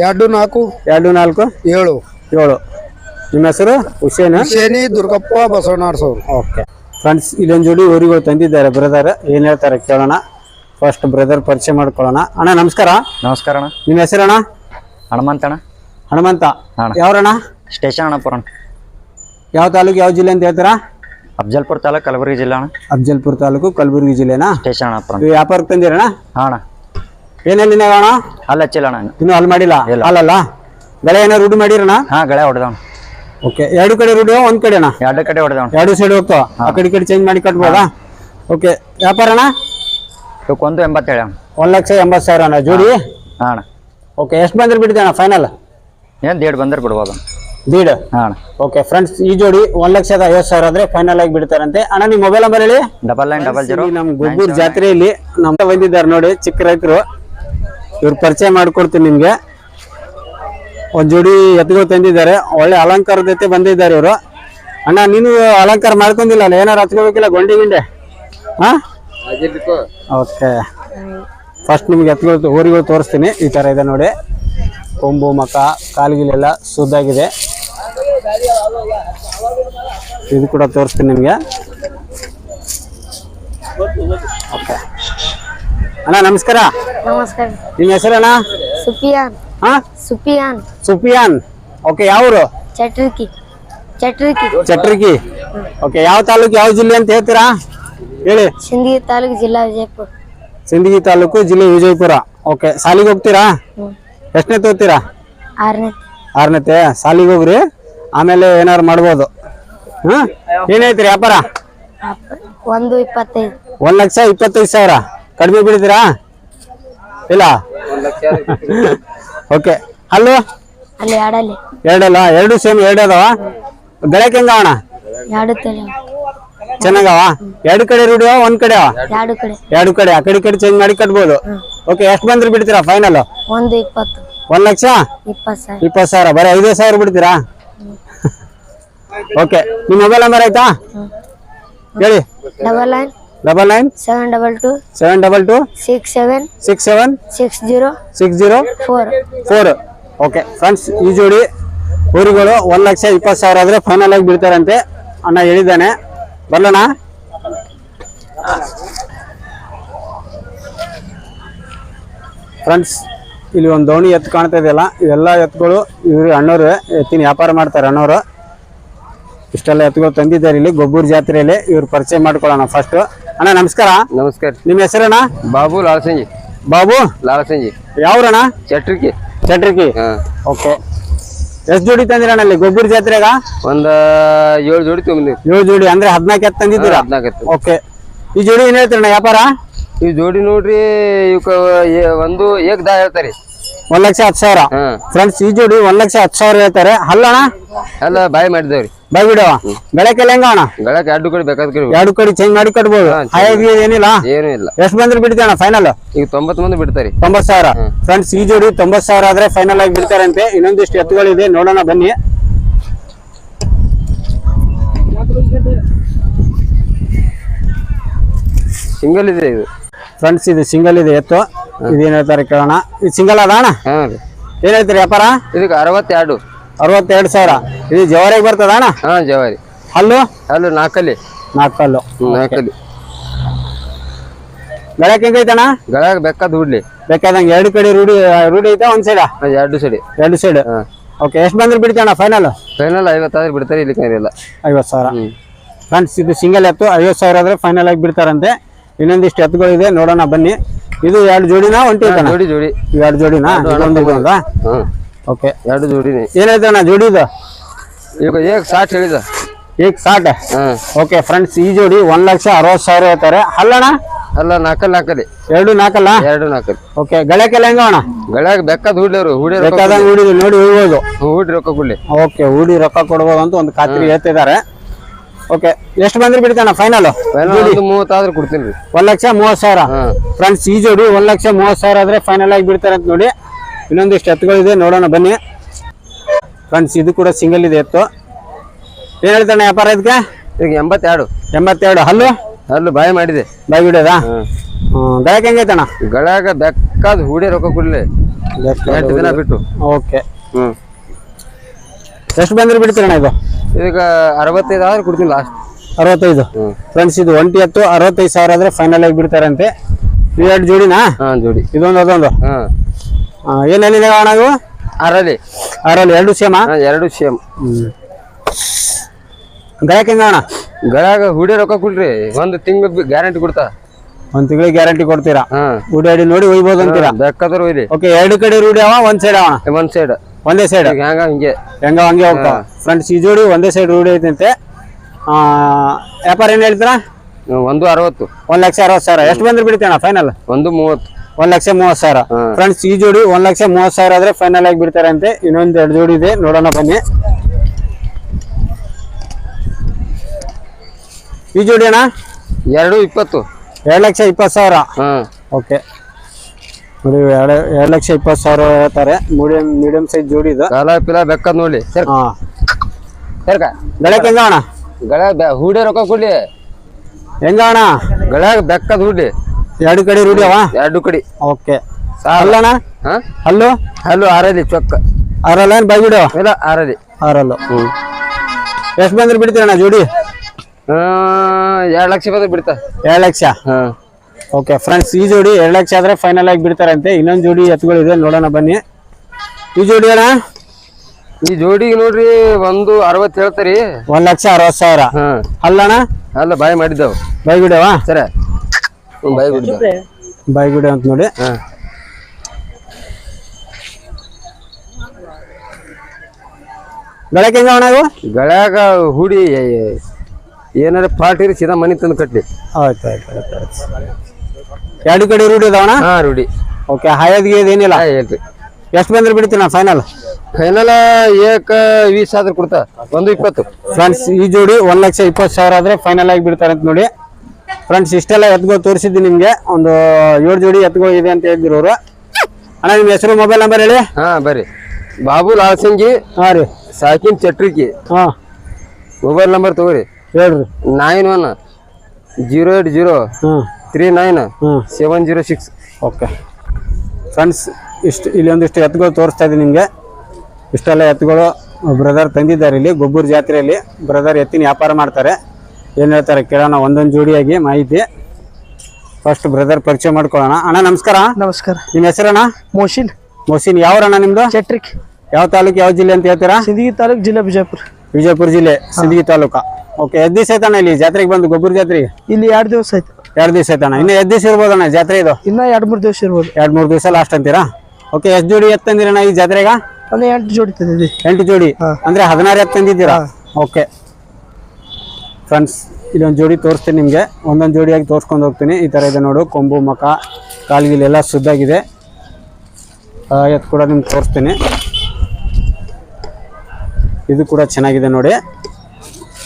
ಎರಡು ನಾಲ್ಕು ಎರಡು ನಾಲ್ಕು ಏಳು. ಏಳು. ನಿಮ್ಮ ಹೆಸರು? ಹುಸೇನ್? ಶನಿ ದುರ್ಗಪ್ಪ ಬಸವನಾಡ್ಸವ್ರು ಓಕೆ. ಫ್ರೆಂಡ್ಸ್ ಇಲ್ಲೊಂದು ಜೋಡಿ ಊರಿಗಳು ತಂದಿದ್ದಾರೆ. ಬ್ರದರ್ ಏನು ಹೇಳ್ತಾರೆ ಕೇಳೋಣ. ಫಸ್ಟ್ ಬ್ರದರ್ ಪರಿಚಯ ಮಾಡ್ಕೊಳ್ಳೋಣ. ಅಣ್ಣ ನಮಸ್ಕಾರ. ನಮಸ್ಕಾರ ಅಣ್ಣ. ನಿಮ್ಮ ಹೆಸರು ಹನುಮಂತಣ್ಣ ಹನುಮಂತ ಅಣ್ಣ. ಹನುಮಂತ. ಯಾವ್ರಣ್ಣ ಸ್ಟೇಷನ್ ಅಣ್ಣಪುರ ಯಾವ ತಾಲೂಕು ಯಾವ ಜಿಲ್ಲೆ ಅಂತ ಹೇಳ್ತೀರಾ? ಅಫ್ಜಲ್ಪುರ ತಾಲೂಕು ಕಲಬುರಗಿ ಜಿಲ್ಲೆ ಅಣ್ಣ. ಅಫ್ಜಲ್ಪುರ ತಾಲೂಕು ಕಲಬುರಗಿ ಜಿಲ್ಲೆನಾ? ಸ್ಟೇಷನ್ ಅಣ್ಣಪುರ ವ್ಯಾಪಾರಕ್ಕೆ ತಂದಿರಣ್ಣ ಹಾಂ ಅಣ್ಣ. ಏನೆಲ್ಲಿ ಅಣ್ಣ? ಅಲ್ಲ ಹಚ್ಚಿಲ್ಲ ಅಣ್ಣ. ಇನ್ನೂ ಅಲ್ಲಿ ಮಾಡಿಲ್ಲ? ಇಲ್ಲ. ಅಲ್ಲಲ್ಲ ಬೆಳೆ ಏನೋ ರೂಢಿ ಮಾಡಿರಣ್ಣ? ಹಾಂ ಗಳೆ ಹೊಡೆದವಣ ಓಕೆ ಎರಡು ಕಡೆ ರೂಢ ಒಂದ್ ಕಡೆ ಅಣ್ಣ ಎರಡು ಕಡೆ ಹೊಡೆದ ಎರಡು ಸೈಡ್ ಹೋಗ್ತಾವ ಆ ಕಡೆ ಈ ಕಡೆ ಚೇಂಜ್ ಮಾಡಿ ಕಟ್ಬೋದಾ? ಓಕೆ ವ್ಯಾಪಾರ ಒಂದು ಎಂಬತ್ತೇಳು ಒಂದ್ ಲಕ್ಷ ಎಂಬತ್ತು ಸಾವಿರ ಅಣ್ಣ ಜೋಡಿ? ಹಾಂ. ಓಕೆ ಎಷ್ಟು ಬಂದ್ರೆ ಬಿಡ್ತೀವಿ ಅಣ್ಣ ಫೈನಲ್ ಏನು ದೇಡ್ ಬಂದ್ರೆ ಬಿಡ್ಬೋದು. ದೀಡ್? ಹಾಂ ಓಕೆ ಫ್ರೆಂಡ್ಸ್ ಈ ಜೋಡಿ ಒಂದ್ ಲಕ್ಷದ ಐವತ್ತು ಸಾವಿರ ಆದ್ರೆ ಫೈನಲ್ ಆಗಿ ಬಿಡ್ತಾರಂತೆ. ಅಣ್ಣ ನಿಮ್ ಮೊಬೈಲ್ ನಂಬರ್ ಹೇಳಿ? ಡಬಲ್ ನೈನ್ ಡಬಲ್ ಜೀರೋ ನಮ್ಮ ಗೊಬ್ಬೂರ್ ಜಾತ್ರೆಯಲ್ಲಿ ನಮ್ಮ ಬಂದಿದ್ದಾರೆ ನೋಡಿ ಚಿಕ್ಕ ರೈತರು. ಇವ್ರ ಪರಿಚಯ ಮಾಡ್ಕೊಡ್ತೀನಿ ನಿಮ್ಗೆ. ಒಂದ್ ಜೋಡಿ ಎತ್ತುಗಳು ತಂದಿದ್ದಾರೆ. ಒಳ್ಳೆ ಅಲಂಕಾರದ ಜೊತೆ ಬಂದಿದ್ದಾರೆ ಇವರು. ಅಣ್ಣ ನೀನು ಅಲಂಕಾರ ಮಾಡ್ಕೊಂಡಿಲ್ಲ ಅಲ್ಲ ಏನಾರು ಹಚ್ಕೋಬೇಕಿಲ್ಲ ಗೊಂಡಿ ಗಿಂಡೆ? ಹಾ? ಓಕೆ. ಫಸ್ಟ್ ನಿಮ್ಗೆ ಎತ್ತುಗಳು ಊರಿಗಳು ತೋರಿಸ್ತೀನಿ. ಈ ತರ ಇದೆ ನೋಡಿ. ಕೊಂಬು ಮಕ ಕಾಲ್ಗಿಲೆಲ್ಲ ಸುದ್ದಾಗಿದೆ ಇದು ಕೂಡ ತೋರಿಸ್ತೀನಿ ನಿಮ್ಗೆ. ಓಕೆ. ಅಣ್ಣ ನಮಸ್ಕಾರ. ನಮಸ್ಕಾರ. ನಿಮ್ಮ ಹೆಸರಣ್ಣ? ಸುಫಿಯಾನ್ ಹಾ? ಸುಪಿಯಾನ್. ಸುಪಿಯಾನ್. ಓಕೆ ಯಾವರು? ಚಟ್ರಿಕಿ. ಚಟ್ರಿಕಿ. ಚಟ್ರಿಕಿ. ಓಕೆ ಯಾವ ತಾಲೂಕು ಯಾವ ಜಿಲ್ಲೆ ಅಂತ ಹೇಳ್ತೀರಾ? ಹೇಳಿ. ಸಿಂದಗಿ ತಾಲೂಕು ಜಿಲ್ಲಾ ವಿಜಯಪುರ. ಸಿಂದಗಿ ತಾಲೂಕು ಜಿಲ್ಲೆ ವಿಜಯಪುರ. ಓಕೆ ಸಾಲಿಗೆ ಹೋಗ್ತೀರಾ. ಎಷ್ಟನೇ ತಗೋತೀರಾ? ಆರನೇ. ಆರನೇತೆ ಸಾಲಿಗೆ ಹೋಗ್ರಿ. ಆಮೇಲೆ ಏನಾರು ಮಾಡ್ಬೋದು. ಹ್ಮ್ ಏನೈತ್ರಿ ವ್ಯಾಪಾರ? ಒಂದು ಇಪ್ಪತ್ತೈದು. ಒಂದ್ ಲಕ್ಷ ಇಪ್ಪತ್ತೈದು ಸಾವಿರ. ಕಡಿಮೆ ಬಿಡಿದಿರಾ ಇಲ್ಲ? ಓಕೆ. ಅಲ್ಲೂ? ಅಲ್ಲಿ ಎರಡಲ್ಲಿ. ಎರಡಲ್ಲ? ಎರಡು ಸೇಮ್ ಎರಡು ಅದಾವ? ಹೆಂಗ ಅಣ್ಣ? ಎರಡು ತಲೆ. ಚೆನ್ನಾಗವ? ಎರಡು ಕಡೆ ರೂಢಿವ ಒಂದ್ ಕಡೆ ಎರಡು ಕಡೆ. ಎರಡು ಕಡೆ ಆ ಕಡೆ ಈ ಕಡೆ ಚೇಂಜ್ ಮಾಡಿ ಕಟ್ಬೋದು. ಓಕೆ ಎಷ್ಟು ಬಂದ್ರೆ ಬಿಡ್ತೀರಾ ಫೈನಲ್ ಒಂದು ಇಪ್ಪತ್ತು. ಒಂದ್ ಲಕ್ಷ? ಇಪ್ಪತ್ತು ಸಾವಿರ. ಇಪ್ಪತ್ತು ಸಾವಿರ ಬರೀ ಐದೇ ಸಾವಿರ ಬಿಡ್ತೀರಾ? ಓಕೆ ನಿಮ್ಮ ಮೊಬೈಲ್ ನಂಬರ್ ಆಯ್ತಾ? ಹೇಳಿ. Double nine double nine seven double two seven double two six seven six seven six zero six zero four four okay friends ಈ ಜೋಡಿ ಊರುಗಳು ಒಂದು ಲಕ್ಷ ಇಪ್ಪತ್ತು ಸಾವಿರ ಆದ್ರೆ ಫೈನಲ್ ಆಗಿ ಬಿಡ್ತಾರಂತೆ. ಅಣ್ಣ ಹೇಳಿದ್ದಾನೆ. ಬರ್ಲಣ್ಣ. ಫ್ರೆಂಡ್ಸ್ ಇಲ್ಲಿ ಒಂದು ದೋಣಿ ಎತ್ತು ಕಾಣ್ತಾ ಇದೆಯಲ್ಲ ಇವೆಲ್ಲ ಎತ್ತುಗಳು ಇವರು ಅಣ್ಣವ್ರು ಎತ್ತಿನ ವ್ಯಾಪಾರ ಮಾಡ್ತಾರೆ ಅಣ್ಣವರು. ಇಷ್ಟೆಲ್ಲ ಎತ್ತುಗಳು ತಂದಿದ್ದಾರೆ ಇಲ್ಲಿ ಗೊಬ್ಬೂರ್ ಜಾತ್ರೆಯಲ್ಲಿ ಇವ್ರು ಪರಿಚಯ ಮಾಡ್ಕೊಳ್ಳೋಣ ಫಸ್ಟ್ ಅಣ್ಣ ನಮಸ್ಕಾರ. ನಮಸ್ಕಾರ. ನಿಮ್ಮ ಹೆಸರಣ್ಣ? ಬಾಬು ಲಾಲ್ಸಂಜಿ. ಬಾಬು? ಲಾಲ್ಸಂಜಿ. ಯಾವ್ರಣ ಚಟ್ರಿಕಿ. ಚಟ್ರಿಕಿ? ಓಕೆ. ಎಷ್ಟು ಜೋಡಿ ತಂದಿರಣ್ಣ ಅಲ್ಲಿ? ಗೊಬ್ಬರ ಜಾತ್ರೆಗ? ಒಂದ ಏಳು ಜೋಡಿ ತುಂಬಿ ಏಳು ಜೋಡಿ ಅಂದ್ರೆ ಹದಿನಾಲ್ಕು ಎತ್ತು ತಂದಿದ್ದೀರಾ? ಹದಿನಾಲ್ಕು ಓಕೆ. ಈ ಜೋಡಿ ಏನ್ ಹೇಳ್ತೀರಣ್ಣ ವ್ಯಾಪಾರ? ಈ ಜೋಡಿ ನೋಡ್ರಿ ಇವಕ್ಕ ಒಂದು ಏಕ್ ದಾ ಹೇಳ್ತಾರೆ. ಒಂದ್ ಲಕ್ಷ ಹತ್ತು ಸಾವಿರ. ಫ್ರೆಂಡ್ಸ್ ಈ ಜೋಡಿ ಒಂದ್ ಲಕ್ಷ ಹತ್ತು ಸಾವಿರ ಹೇಳ್ತಾರೆ. ಅಲ್ಲಣ್ಣ ಅಲ್ಲ ಬಾಯ್ ಮಾಡಿದೇವ್ರಿ. ಬೈ ಬಿಡವ ಬೆಳಕೆಲ್ಲ ಹೆಂಗ ಅಣ್ಣ ಗಳಕ್ ಎರಡು ಕಡೆ ಬೇಕಾದ ಕಡೆ ಎರಡು ಕಡೆ ಚೇಂಜ್ ಮಾಡಿ ಕಟ್ಬೋದು. ಹಾಗಾಗಿ ಏನಿಲ್ಲ? ಏನೂ ಇಲ್ಲ. ಎಷ್ಟು ಬಂದ್ರೆ ಬಿಡ್ತೀಯಣ್ಣ ಫೈನಲ್ ಈಗ ತೊಂಬತ್ ಮಂದಿ ಬಿಡ್ತಾರೆ. ತೊಂಬತ್ ಸಾವಿರ. ಫ್ರೆಂಡ್ಸ್ ಈ ಜೋಡಿ ತೊಂಬತ್ ಸಾವಿರ ಆದ್ರೆ ಫೈನಲ್ ಆಗಿ ಬಿಡ್ತಾರಂತೆ. ಇನ್ನೊಂದಿಷ್ಟು ಎತ್ತುಗಳಿದೆ. ನೋಡೋಣ ಬನ್ನಿ. ಸಿಂಗಲ್ ಇದೆ ಇದು. ಫ್ರೆಂಡ್ಸ್ ಇದು ಸಿಂಗಲ್ ಇದೆ ಎತ್ತು. ಇದೇನ್ ಹೇಳ್ತಾರೆ ಕೇಳೋಣ. ಇದು ಸಿಂಗಲ್ ಅದ ಅಣ್ಣ ಏನ್ ಹೇಳ್ತೀರಿ ವ್ಯಾಪಾರ? ಇದಕ್ಕೆ ಅರವತ್ತೆರಡು. ಅರವತ್ತೆರಡು ಸಾವಿರ. ಇದು ಜವಾರಿಗೆ ಬರ್ತದ ಅಣ್ಣ? ಹಾ ಜವಾರಿ. ಹಲ್ಲು? ಹಲ್ಲು ನಾಲ್ಕಲ್ಲಿ. ನಾಲ್ಕಲ್ಲು. ನಾಕಲ್ಲಿ ನಾಲ್ಕಲ್ಲಿ. ಬೆಳಕ್ ಹೆಂಗೈತಣ್ಣ ಗಳಾಗ ಬೇಕಾದ ಹುಡ್ಲಿ. ಬೇಕಾದಂಗೆ ಎರಡು ಕಡೆ ರೂಢಿ ರೂಢಿ ಐತೆ ಒಂದ್ ಸೈಡ ಎರಡು ಸೈಡ್ ಎರಡು ಸೈಡ್ ಹಾ. ಓಕೆ ಎಷ್ಟು ಬಂದ್ರೆ ಬಿಡ್ತೀಯಣ್ಣ ಫೈನಲ್ ಫೈನಲ್ ಐವತ್ತಾದ್ರೆ ಬಿಡ್ತಾರೆ ಇಲ್ಲಿ ಕೈಲಿಲ್ಲ ಐವತ್ತು ಸಾವಿರ. ಫ್ರೆಂಡ್ಸ್ ಇದು ಸಿಂಗಲ್ ಎತ್ತು ಐವತ್ತು ಸಾವಿರ ಆದ್ರೆ ಫೈನಲ್ ಆಗಿ ಬಿಡ್ತಾರಂತೆ. ಇನ್ನೊಂದಿಷ್ಟು ಎತ್ತುಗಳಿದೆ ನೋಡೋಣ ಬನ್ನಿ. ಇದು ಎರಡು ಜೋಡಿನ ಒಂಟಿ ಐತಣ್ಣ? ಜೋಡಿ ಜೋಡಿ. ಎರಡು ಜೋಡಿನಾ? ಇದೊಂದು ಇದೊಂದಾ? ಹ್ಮ್ ಓಕೆ ಎರಡು ಜೋಡಿನೇ. ಏನೈತಣ್ಣ ಜೋಡಿ ಇದು ಈಗ ಏಕ್ ಸಾಟ್ ಹೇಳಿದ? ಈಗ ಸಾಟ್? ಹಾ. ಓಕೆ ಫ್ರೆಂಡ್ಸ್ ಈ ಜೋಡಿ ಒಂದ್ ಲಕ್ಷ ಅರವತ್ತು ಸಾವಿರ ಹೇಳ್ತಾರೆ. ಅಲ್ಲಣ್ಣ ಅಲ್ಲ ನಾಲ್ಕಲ್ಲಿ ನಾಲ್ಕಲ್ಲಿ ಎರಡು ನಾಲ್ಕಲ್ಲ? ಎರಡು ನಾಲ್ಕಲ್ಲಿ ಓಕೆ ಗಳಕ್ಕೆಲ್ಲ ಹೆಂಗ ಅಣ್ಣ? ಗಳಕ್ಕೆ ಬೇಕಾದ ಹುಡ್ಲಿವ್ರು ಹುಡಿ ಬೇಕಾದಂಗೆ ಹೂಡಿದು ನೋಡಿ ಹೋಗ್ಬೋದು ಹುಡಿ ರೊಕ್ಕ ಕೊಡ್ಲಿ. ಓಕೆ ಹೂಡಿ ರೊಕ್ಕ ಕೊಡ್ಬೋದು ಅಂತ ಒಂದು ಖಾತ್ರಿ ಹೇಳ್ತಿದ್ದಾರೆ. ಓಕೆ ಎಷ್ಟು ಬಂದ್ರೆ ಬಿಡ್ತಾನ ಫೈನಲ್ ಮೂವತ್ತಾದ್ರೆ ಕೊಡ್ತೀನಿ ಒಂದ್ ಲಕ್ಷ ಮೂವತ್ತು ಸಾವಿರ. ಫ್ರೆಂಡ್ಸ್ ಈ ಜೋಡಿ ಒಂದ್ ಲಕ್ಷ ಮೂವತ್ತು ಸಾವಿರ ಆದ್ರೆ ಫೈನಲ್ ಆಗಿ ಬಿಡ್ತಾರೆ ಅಂತ ನೋಡಿ. ಇನ್ನೊಂದಿಷ್ಟು ಎತ್ತುಗಳಿದೆ ನೋಡೋಣ ಬನ್ನಿ. ಫ್ರೆಂಡ್ಸ್ ಇದು ಕೂಡ ಸಿಂಗಲ್ ಇದೆ ಎತ್ತು. ಏನ್ ಹೇಳ್ತಾನೆ ವ್ಯಾಪಾರ ಇದಕ್ಕೆ? ಈಗ ಎಂಬತ್ತೆರಡು. ಎಂಬತ್ತೆರಡು. ಹಲ್ಲು? ಹಲ್ಲು ಬಾಯಿ ಮಾಡಿದೆ. ಬಾಯಿ ಬಿಡೋದಾ? ಗಾಯಕ್ ಹೆಂಗೈತಣ್ಣ ಗಳಾಗ ಬೆಕ್ಕಾದ ಹೂಡಿ ರೊಕ್ಕ ಕೊಡ್ಲಿ. ಎಂಟು ದಿನ ಬಿಟ್ಟು. ಓಕೆ. ಹ್ಮ್. ಎಷ್ಟು ಬಂದ್ರೆ ಬಿಡ್ತೀರಣ್ಣ ಇದು? ಈಗ ಅರವತ್ತೈದು ಆದ್ರೆ ಕೊಡ್ತೀನಿ ಲಾಸ್ಟ್ ಅರವತ್ತೈದು. ಫ್ರೆಂಡ್ಸ್ ಇದು ಒಂಟಿ ಹತ್ತು ಅರವತ್ತೈದು ಸಾವಿರ ಆದ್ರೆ ಫೈನಲ್ ಆಗಿ ಬಿಡ್ತಾರಂತೆ ಇವೆರಡು ಎರಡು ಜೋಡಿನಾ? ಹಾಂ ಜೋಡಿ. ಇದೊಂದು ಅದೊಂದು? ಹಾ. ಏನೇನಿದೆ ಅಣ್ಣ ಇವು ಅರಲ್ಲಿ ಅದರಲ್ಲಿ ಎರಡು ಸೇಮ? ಎರಡು ಸೇಮ್. ಗಾಯಕ್ ಹೆಂಗ ಅಣ್ಣ? ಹುಡಿ ರೊಕ್ಕ ಕೊಡ್ರಿ. ಒಂದು ತಿಂಗಳು ಗ್ಯಾರಂಟಿ ಕೊಡ್ತಾ. ಒಂದ್ ತಿಂಗಳಿಗೆ ಗ್ಯಾರಂಟಿ ಕೊಡ್ತೀರಾ? ಹುಡಿ ಅಡಿ ನೋಡಿ ಒಯ್ಬೋದು ಅಂತೀರಾ? ಬೇಕಾದ್ರೆ ಒಯ್ಲಿ. ಓಕೆ ಎರಡು ಕಡೆ ರೂಢಿ ಅವ ಒಂದ್ ಸೈಡ್ ಅವ? ಒಂದ್ ಸೈಡ್ ಒಂದೇ ಸೈಡ್ ಹೆಂಗ. ಹಂಗ ಹಿಂಗೆ ಹೆಂಗ ಹಂಗೆ ಹೋಗ್ತಾ ಫ್ರೆಂಡ್ಸ್ ಈ ಜೋಡಿ ಒಂದೇ ಸೈಡ್ ರೂಢಿ ಐತಂತೆ. ಆ, ವ್ಯಾಪಾರ ಏನ್ ಹೇಳ್ತೀರಾ? ಒಂದು ಅರವತ್ತು. ಒಂದ್ ಲಕ್ಷ ಅರವತ್ತು ಸಾವಿರ. ಎಷ್ಟು ಬಂದ್ರೆ ಬಿಡ್ತೀಯಣ್ಣ ಫೈನಲ್ ಒಂದು ಮೂವತ್ತು. ಒಂದ್ ಲಕ್ಷ ಮೂವತ್ ಸಾವಿರ. ಫ್ರೆಂಡ್ಸ್ ಈ ಜೋಡಿ ಒಂದ್ ಲಕ್ಷ ಮೂವತ್ ಸಾವಿರ ಆದ್ರೆ ಫೈನಲ್ ಆಗಿ ಬಿಡ್ತಾರೆ ಅಂತೆ ಇನ್ನೊಂದ್ ಎರಡು ಜೋಡಿ ಇದೆ ನೋಡೋಣ ಬನ್ನಿ. ಈ ಜೋಡಿ ಅಣ್ಣ? ಎರಡು ಇಪ್ಪತ್ತು. ಎರಡು ಲಕ್ಷ ಇಪ್ಪತ್ತು ಸಾವಿರ. ಹಾ. ಓಕೆ ನೋಡಿ ಎರಡು ಎರಡು ಲಕ್ಷ ಇಪ್ಪತ್ತು ಸಾವಿರ ಹೇಳ್ತಾರೆ. ಮೀಡಿಯಂ ಮೀಡಿಯಂ ಸೈಜ್ ಜೋಡಿ ಇದು. ಕಾಲ ಪಿಲ ಬೆಕ್ಕದ್ ನೋಡಿ. ಸರ್ ಹಾ. ಸರ್ಕ ಹೆಂಗ ಅಣ್ಣ? ಗಳಾಗ ಹುಡಿ ರೊಕ್ಕ ಕೊಡ್ಲಿ. ಹೆಂಗ ಅಣ್ಣ? ಬೆಕ್ಕದ ಹುಡ್ಲಿ. ಎರಡು ಕಡೆ ರೂಢಿ ಅವ? ಎರಡು ಕಡೆ. ಓಕೆ. ಅಲ್ಲಣ್ಣ ಹಾ? ಅಲ್ಲು ಅಲ್ಲೂ ಆರಲ್ಲಿ ಚೊಕ್ಕ. ಆರಲ್ಲ ಏನು ಬೈಬಿಡು ಇಲ್ಲ ಆರಲ್ಲಿ. ಆರಲ್ಲು ಎಷ್ಟು ಬಂದ್ರೆ ಬಿಡ್ತೀರಣ್ಣ ಜೋಡಿ? ಎರಡು ಲಕ್ಷ ಬಂದ್ರೆ ಬಿಡ್ತಾ. ಎರಡು ಲಕ್ಷ? ಹಾ. ಓಕೆ ಫ್ರೆಂಡ್ಸ್ ಈ ಜೋಡಿ ಎರಡು ಲಕ್ಷ ಆದ್ರೆ ಫೈನಲ್ ಆಗಿ ಬಿಡ್ತಾರಂತೆ. ಇನ್ನೊಂದು ಜೋಡಿ ಎತ್ತುಗಳಿದೆ ನೋಡೋಣ ಬನ್ನಿ. ಈ ಜೋಡಿ ಅಣ್ಣ? ಈ ಜೋಡಿಗೆ ನೋಡ್ರಿ ಒಂದು ಅರವತ್ತು ಹೇಳ್ತಾರಿ. ಒಂದ್ ಲಕ್ಷ ಅರವತ್ತು ಸಾವಿರ. ಅಲ್ಲಣ್ಣ ಅಲ್ಲ ಬಾಯಿ ಮಾಡಿದ್ದವು. ಬೈಬಿಡವ ಸರ. ಹ್ಮ್, ಬಾಯಿ ಬಿಡ್ದ ಬೈಬಿಡು ಅಂತ ನೋಡಿ. ಗಳಕ್ ಬೆಳಗ್ಗೆ ಹೆಂಗ ಅಣ್ಣ ಇವು ಗಳಾಗ ಹುಡಿ ಏನಾರ ಪಾರ್ಟಿ ಇರಿ ಸೀದಾ ಮನೆ ತಂದು ಕಟ್ಲಿ. ಆಯ್ತು ಆಯ್ತು ಆಯ್ತು ಆಯ್ತು. ಎರಡು ಕಡೆ ರೂಢಿ ಇದಾವಣ ಹಾಂ ರೂಢಿ. ಓಕೆ ಹಾಯದ್ಗೆ ಏನಿಲ್ಲ? ಹೇಳ್ರಿ. ಎಷ್ಟು ಬಂದ್ರೆ ಬಿಡ್ತೀನ ಫೈನಲ್ ಫೈನಲ್ ಏಕ ವೀಸ್ ಆದ್ರೆ ಕೊಡ್ತಾ. ಒಂದು ಇಪ್ಪತ್ತು. ಫ್ರೆಂಡ್ಸ್ ಈ ಜೋಡಿ ಒಂದ್ ಲಕ್ಷ ಇಪ್ಪತ್ತು ಸಾವಿರ ಆದ್ರೆ ಫೈನಲ್ ಆಗಿ ಬಿಡ್ತಾರೆ ಅಂತ ನೋಡಿ. ಫ್ರೆಂಡ್ಸ್ ಇಷ್ಟೆಲ್ಲ ಎತ್ಗಳು ತೋರಿಸಿದ್ದು ನಿಮಗೆ. ಒಂದು ಏಳು ಜೋಡಿ ಎತ್ಗಳು ಇದೆ ಅಂತ ಹೇಳಿದ್ರು ಅವರು. ಅಣ್ಣ ನಿಮ್ಮ ಹೆಸರು ಮೊಬೈಲ್ ನಂಬರ್ ಹೇಳಿ. ಹಾ ಬರ್ರಿ. ಬಾಬು ಲಾಲ್ಸಂಗಿ ಹಾಂ ರೀ. ಸಾಕಿನ್ ಚಟ್ರಿಕಿ. ಹಾಂ. ಮೊಬೈಲ್ ನಂಬರ್ ತಗೋರಿ. ಹೇಳ್ರಿ. Nine one zero eight zero ಹ್ಞೂ three nine seven zero six okay. Friends ಇಷ್ಟು ಇಲ್ಲಿ ಒಂದಿಷ್ಟು ಎತ್ತುಗಳು ತೋರಿಸ್ತಾ ಇದ್ದೀನಿ ನಿಮಗೆ. ಇಷ್ಟೆಲ್ಲ ಎತ್ತುಗಳು ಬ್ರದರ್ ತಂದಿದ್ದಾರೆ ಇಲ್ಲಿ ಗೊಬ್ಬರ ಜಾತ್ರೆಯಲ್ಲಿ. ಬ್ರದರ್ ಎತ್ತಿನ ವ್ಯಾಪಾರ ಮಾಡ್ತಾರೆ. ಏನು ಹೇಳ್ತಾರೆ ಕೇಳೋಣ ಒಂದೊಂದು ಜೋಡಿಯಾಗಿ ಮಾಹಿತಿ. ಫಸ್ಟ್ ಬ್ರದರ್ ಪರಿಚಯ ಮಾಡ್ಕೊಳ್ಳೋಣ. ಅಣ್ಣ ನಮಸ್ಕಾರ. ನಮಸ್ಕಾರ. ನಿಮ್ಮ ಹೆಸರಣ್ಣ? ಮೋಶಿನ್. ಮೊಸಿನ್ ಯಾವ ಅಣ್ಣ ನಿಮ್ದು? ಚಟ್ರಿಕ್. ಯಾವ ತಾಲೂಕು ಯಾವ ಜಿಲ್ಲೆ ಅಂತ ಹೇಳ್ತೀರಾ? ಸಿಂದಗಿ ತಾಲೂಕು ಜಿಲ್ಲೆ ಬಿಜಾಪುರ. ವಿಜಯಪುರ ಜಿಲ್ಲೆ ಸಿಂದಗಿ ತಾಲೂಕಾ. ಓಕೆ ಎದ್ ದಿವಸ ಆಯ್ತಣ್ಣ ಇಲ್ಲಿ? ಜಾತ್ರೆಗೆ ಬಂದು ಗೊಬ್ಬರ ಜಾತ್ರೆಗೆ ಇಲ್ಲಿ ಎರಡು ದಿವಸ ಆಯ್ತು. ಎರಡು ದಿವಸ ಆಯ್ತಣ್ಣ. ಇನ್ನು ಎದ್ ದಿವಸ ಇರ್ಬೋದಣ್ಣ ಜಾತ್ರೆ ಇದು? ಇನ್ನ ಎರಡ್ ಮೂರ್ ದಿವಸ ಇರ್ಬೋದು. ಎರಡು ಮೂರು ದಿವಸ ಲಾಸ್ಟ್ ಅಂತೀರಾ? ಓಕೆ ಎಷ್ಟು ಜೋಡಿ ಎತ್ತಂದಿರಣ್ಣ ಈ ಜಾತ್ರೆಗ? ಒಂದು ಎಂಟು ಜೋಡಿ ತಂದಿದ್ವಿ ಎಂಟು ಜೋಡಿ? ಹಾ. ಅಂದ್ರೆ ಹದಿನಾರು ಎತ್ತು ತಂದಿದ್ದೀರಾ? ಓಕೆ ಫ್ರೆಂಡ್ಸ್ ಇಲ್ಲೊಂದು ಜೋಡಿ ತೋರಿಸ್ತೀನಿ ನಿಮಗೆ. ಒಂದೊಂದು ಜೋಡಿಯಾಗಿ ತೋರಿಸ್ಕೊಂಡು ಹೋಗ್ತೀನಿ. ಈ ಥರ ಇದೆ ನೋಡು ಕೊಂಬು ಮಕ ಕಾಲ್ಗಿಲೆಲ್ಲ ಶುದ್ಧಾಗಿದೆ. ಎತ್ ಎತ್ತು ಕೂಡ ನಿಮ್ಗೆ ತೋರಿಸ್ತೀನಿ. ಇದು ಕೂಡ ಚೆನ್ನಾಗಿದೆ ನೋಡಿ.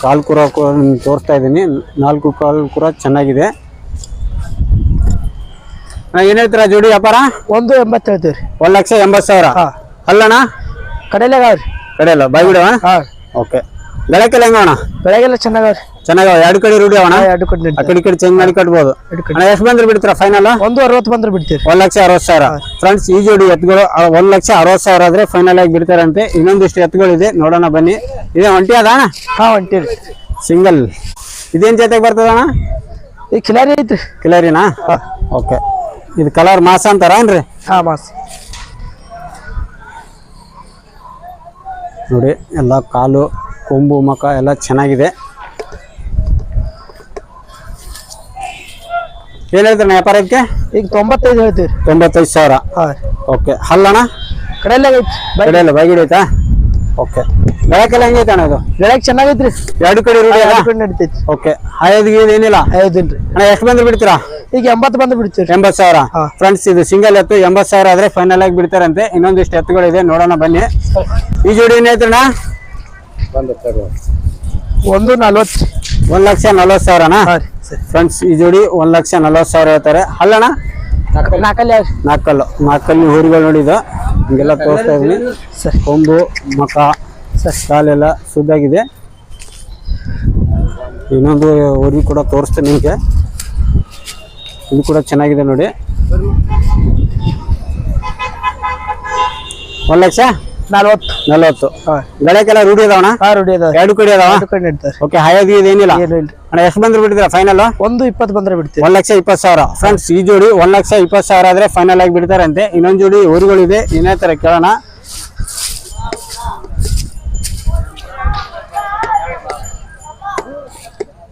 ಕಾಲು ಕೂರ ಕೂಡ ನಿಮ್ಗೆ ತೋರಿಸ್ತಾ ಇದ್ದೀನಿ. ನಾಲ್ಕು ಕಾಲು ಕೂಡ ಚೆನ್ನಾಗಿದೆ. ಏನು ಹೇಳ್ತೀರಾ ಜೋಡಿ ವ್ಯಾಪಾರ? ಒಂದು ಎಂಬತ್ತು ಹೇಳ್ತೀವಿ ಒಂದು ಲಕ್ಷ ಎಂಬತ್ತು ಸಾವಿರ? ಹಾ. ಅಲ್ಲಣ್ಣ? ಕಡೆಯಲ್ಲ ಕಡೆಯಲ್ಲ ಬಾಯ್ ಬಿಡವ ಹಾ. ಓಕೆ. ಬೆಳಕೆಲ್ಲ ಹೆಂಗಣ್ಣ? ಬೆಳಗ್ಗೆಲ್ಲ ಚೆನ್ನಾಗವ್ರಿ. ಚೆನ್ನಾಗ ಎರಡು ಕಡೆ ರೂಢಿ ಅವಣ ಎರಡು ಕಡೆ ಆ ಕಡೆ ಈ ಕಡೆ ಚೇಂಜ್ ಮಾಡಿ ಕಟ್ಬೋದು. ಅಣ್ಣ ಎಷ್ಟು ಬಂದ್ರೆ ಬಿಡ್ತೀರಾ ಫೈನಲ್ ಒಂದು ಅರವತ್ತು ಬಂದ್ರೆ ಬಿಡ್ತೀವಿ ಒಂದ್ ಲಕ್ಷ ಅರವತ್ತು ಸಾವಿರ. ಫ್ರೆಂಡ್ಸ್ ಈ ಜೋಡಿ ಎತ್ತುಗಳು ಒಂದ್ ಲಕ್ಷ ಅರವತ್ತು ಸಾವಿರ ಆದ್ರೆ ಫೈನಲ್ ಆಗಿ ಬಿಡ್ತಾರಂತೆ. ಇನ್ನೊಂದಿಷ್ಟು ಎತ್ತುಗಳಿದೆ ನೋಡೋಣ ಬನ್ನಿ. ಇದೇ ಒಂಟಿ ಅದ ಹಾ ಒಂಟಿ ಸಿಂಗಲ್ ಇದೇನ್ ಜೊತೆಗೆ ಬರ್ತದ ಅಣ್ಣ? ಈ ಕಿಲಾರಿ ಐತ್ರಿ. ಕಿಲಾರಿನಾ? ಓಕೆ ಇದು ಕಲರ್ ಮಾಸ ಅಂತಾರ ಏನ್ರಿ? ಹಾ ಮಾಸ. ನೋಡಿ ಎಲ್ಲ ಕಾಲು ಕೊಂಬು ಮಕ ಎಲ್ಲ ಚೆನ್ನಾಗಿದೆ. ಏನ್ ವ್ಯಾಪಾರಕ್ಕೆ? ಈಗ ತೊಂಬತ್ತೈದು ಹೇಳ್ತೀವಿ. ರೀ ತೊಂಬತ್ತೈದು ಸಾವಿರ. ಹಾ. ಓಕೆ. ಹಲ್ಲಣ್ಣ? ಕಡೆಯಲ್ಲ ಐತಿ. ಕಡೆ ಇಲ್ಲ ಬಾಗಿಡಿ ಐತಾ? ಓಕೆ. ಬೆಳಕೆಲ್ಲ ಹೆಂಗೈತೆ ಅಣ್ಣ ಇದು? ಬೆಳಗ್ಗೆ ಚೆನ್ನಾಗೈತ್ರಿ. ಎರಡು ಕಡೆ ರೂಢಿ ಅದ ಕಡೆ ನಡಿತೈತಿ. ಓಕೆ. ಹಾಯದ್ ಗೀದ್ ಏನಿಲ್ಲ? ಹೌದಿಲ್ರಿ ಅಣ್ಣ ಎಷ್ಟು ಬಂದ್ರೆ ಬಿಡ್ತೀರಾ? ಈಗ ಎಂಬತ್ತು ಬಂದು ಬಿಡ್ತೀವಿ. ರೀ ಎಂಬತ್ತು ಸಾವಿರ. ಫ್ರೆಂಡ್ಸ್ ಇದು ಸಿಂಗಲ್ ಎತ್ತು ಎಂಬತ್ತು ಸಾವಿರ ಆದ್ರೆ ಫೈನಲ್ ಆಗಿ ಬಿಡ್ತಾರಂತೆ. ಇನ್ನೊಂದಿಷ್ಟು ಎತ್ತುಗಳಿದೆ ನೋಡೋಣ ಬನ್ನಿ. ಈ ಜೋಡಿ ಏನಾಯ್ತಣ್ಣ ಒಂದು ನಲ್ವತ್ತು. ಒಂದು ಲಕ್ಷ ನಲ್ವತ್ತು ಸಾವಿರನಾ? ಫ್ರೆಂಡ್ಸ್ ಈ ಜೋಡಿ ಒಂದ್ ಲಕ್ಷ ನಲ್ವತ್ತು ಸಾವಿರ ಹೇಳ್ತಾರೆ. ಅಲ್ಲಣ್ಣ? ನಾಲ್ಕಲ್ಲಿ ನಾಲ್ಕಲ್ಲು ನಾಲ್ಕಲ್ಲಿ ಊರುಗಳು ನೋಡಿದ್ದು ಹಿಂಗೆಲ್ಲ ತೋರಿಸ್ತಾ ಸರಿ. ಕೊಂಬು ಮಕ ಕಾಲೆಲ್ಲ ಶುದ್ಧಾಗಿದೆ. ಇನ್ನೊಂದು ಊರಿಗೆ ಕೂಡ ತೋರಿಸ್ತೇನೆ ನಿಮಗೆ. ಇದು ಕೂಡ ಚೆನ್ನಾಗಿದೆ ನೋಡಿ. ಒಂದ್ ಲಕ್ಷ? ನಲ್ವತ್ತು. ನಲ್ವತ್ತು. ಗಳಕ್ಕೆಲ್ಲ ರೂಢಿ ಅದಾವಣ ಹಾ ರೂಢಿ ಅದಾವ. ಎರಡು ಕಡೆ ಅದಾವ? ಎರಡು ಕಡೆ ನಡೀತಾರೆ ಓಕೆ ಹಾಯಾಗಿ ಇದೇನಿಲ್ಲ ಏನಿಲ್ಲ? ಅಣ್ಣ ಎಷ್ಟು ಬಂದ್ರೆ ಬಿಡ್ತೀರಾ ಫೈನಲ್ ಒಂದು ಇಪ್ಪತ್ತು ಬಂದ್ರೆ ಬಿಡ್ತೀವಿ. ಒಂದ್ ಲಕ್ಷ ಇಪ್ಪತ್ತು ಸಾವಿರ. ಫ್ರೆಂಡ್ಸ್ ಈ ಜೋಡಿ ಒಂದ್ ಲಕ್ಷ ಇಪ್ಪತ್ತು ಸಾವಿರ ಆದ್ರೆ ಫೈನಲ್ ಆಗಿ ಬಿಡ್ತಾರಂತೆ. ಇನ್ನೊಂದ್ ಜೋಡಿ ಊರುಗಳಿದೆ ಇನ್ನೇ ತರ ಕೇಳೋಣ.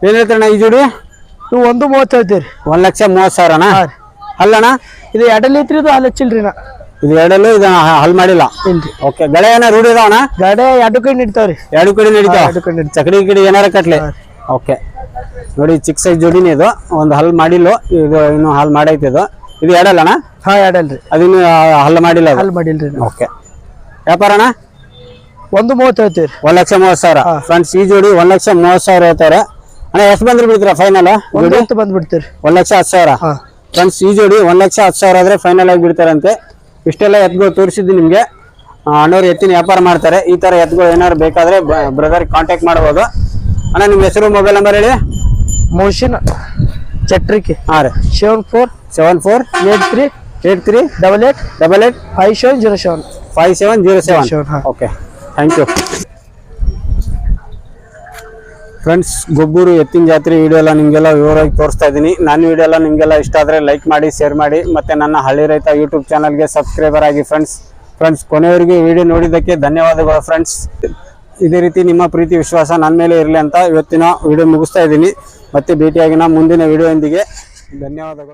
ಏನ್ ಹೇಳ್ತಾರಣ್ಣ ಈ ಜೋಡಿ? ನೀವು ಒಂದು ಮೂವತ್ತು ಹೇಳ್ತೀರಿ. ಒಂದ್ ಲಕ್ಷ ಮೂವತ್ತು ಸಾವಿರನ? ಅಲ್ಲಣ್ಣ? ಇದು ಎರಡಲ್ಲಿ ಐತ್ರಿ ಇದು ಅಲ್ಲಿ ಹಚ್ಚಿಲ್ರಿ ನಾ ಇದು ಎರಡಲ್ಲೂ ಇದು ಹಲ್ ಮಾಡಿಲ್ಲ? ಇಲ್ರಿ. ಓಕೆ ಗಳೆ ಏನ ರೂಢಿ ಇದಾವಣ್ಣ? ಗಾಡಿ ಎರಡು ಕಡೆ ನಡೀತಾವ್ರಿ. ಎರಡು ಕಡೆ ನಡೀತಾವ? ಎರಡು ಕಡೆ ಚಕಡಿ ಗಿಡಿ ಏನಾರ ಕಟ್ಲಿ? ಓಕೆ ನೋಡಿ ಚಿಕ್ಕ ಸೈಜ್ ಜೋಡಿನೇ ಇದು. ಒಂದು ಹಲ್ ಮಾಡಿಲ್ಲ. ಇದು ಇನ್ನು ಹಲ್ ಮಾಡೈತೆ ಇದು. ಇದು ಎರಡಲ್ಲಣ್ಣ ಹಾ ಎರಡಲ್ರಿ. ಅದಿನ್ನು ಹಲ್ ಮಾಡಿಲ್ಲ ಹಲ್ ಮಾಡಿಲ್ರಿ ಓಕೆ ವ್ಯಾಪಾರ ಒಂದು ಮೂವತ್ತು ಹೇಳ್ತೀವಿ ರೀ ಒಂದ್ ಲಕ್ಷ ಮೂವತ್ತು ಸಾವಿರ. ಫ್ರೆಂಡ್ಸ್ ಈ ಜೋಡಿ ಒಂದು ಲಕ್ಷ ಮೂವತ್ತು ಸಾವಿರ ಹೇಳ್ತಾರೆ. ಅಣ್ಣ ಎಷ್ಟು ಬಂದ್ರೆ ಬಿಡ್ತೀರಾ ಫೈನಲ್ ಒಂದು ಬಂದ್ಬಿಡ್ತೀರಿ ಬಂದು ಬಿಡ್ತೀವಿ ಒಂದ್ ಲಕ್ಷ ಹತ್ತು ಸಾವಿರ. ಫ್ರೆಂಡ್ಸ್ ಈ ಜೋಡಿ ಒಂದು ಲಕ್ಷ ಹತ್ತು ಸಾವಿರ ಆದ್ರೆ ಫೈನಲ್ ಆಗಿ ಬಿಡ್ತಾರಂತೆ. ಇಷ್ಟೆಲ್ಲ ಎತ್ಗಳು ತೋರಿಸಿದ್ದು ನಿಮಗೆ. ಅಣ್ಣವ್ರು ಎತ್ತಿನ ವ್ಯಾಪಾರ ಮಾಡ್ತಾರೆ. ಈ ತರ ಎತ್ಗಳು ಏನಾದ್ರು ಬೇಕಾದ್ರೆ ಬ್ರದರ್ ಕಾಂಟ್ಯಾಕ್ಟ್ ಮಾಡ್ಬೋದು. ಅಣ್ಣ ನಿಮ್ಮ ಹೆಸರು ಮೊಬೈಲ್ ನಂಬರ್ ಹೇಳಿ? ಮೋಷನ್ ಚಟ್ರಿಕೆ ಆರ್ ರೀ. Seven four seven four eight three eight three double eight double eight five seven zero seven five seven zero seven seven ಹಾ. Okay thank you friends Gobbur ಎತ್ತಿನ ಜಾತ್ರೆ ವಿಡಿಯೋ ಎಲ್ಲ ನಿಮಗೆಲ್ಲ ವಿವರವಾಗಿ ತೋರಿಸ್ತಾ ಇದ್ದೀನಿ. ನಾನು ವಿಡಿಯೋ ಎಲ್ಲ ನಿಮಗೆಲ್ಲ ಇಷ್ಟ ಆದರೆ ಲೈಕ್ ಮಾಡಿ ಶೇರ್ ಮಾಡಿ ಮತ್ತು ನನ್ನ ಹಳ್ಳಿ ರೈತ ಯೂಟ್ಯೂಬ್ ಚಾನಲ್ಗೆ ಸಬ್ಸ್ಕ್ರೈಬರ್ ಆಗಿ ಫ್ರೆಂಡ್ಸ್ ಫ್ರೆಂಡ್ಸ್ ಕೊನೆಯವರೆಗೂ ವಿಡಿಯೋ ನೋಡಿದ್ದಕ್ಕೆ ಧನ್ಯವಾದಗಳು ಫ್ರೆಂಡ್ಸ್ ಇದೇ ರೀತಿ ನಿಮ್ಮ ಪ್ರೀತಿ ವಿಶ್ವಾಸ ನನ್ನ ಮೇಲೆ ಇರಲಿ ಅಂತ ಇವತ್ತಿನ ವಿಡಿಯೋ ಮುಗಿಸ್ತಾ ಇದ್ದೀನಿ. ಮತ್ತೆ ಭೇಟಿಯಾಗಿ ನಾವು ಮುಂದಿನ ವಿಡಿಯೋದೊಂದಿಗೆ ಧನ್ಯವಾದಗಳು.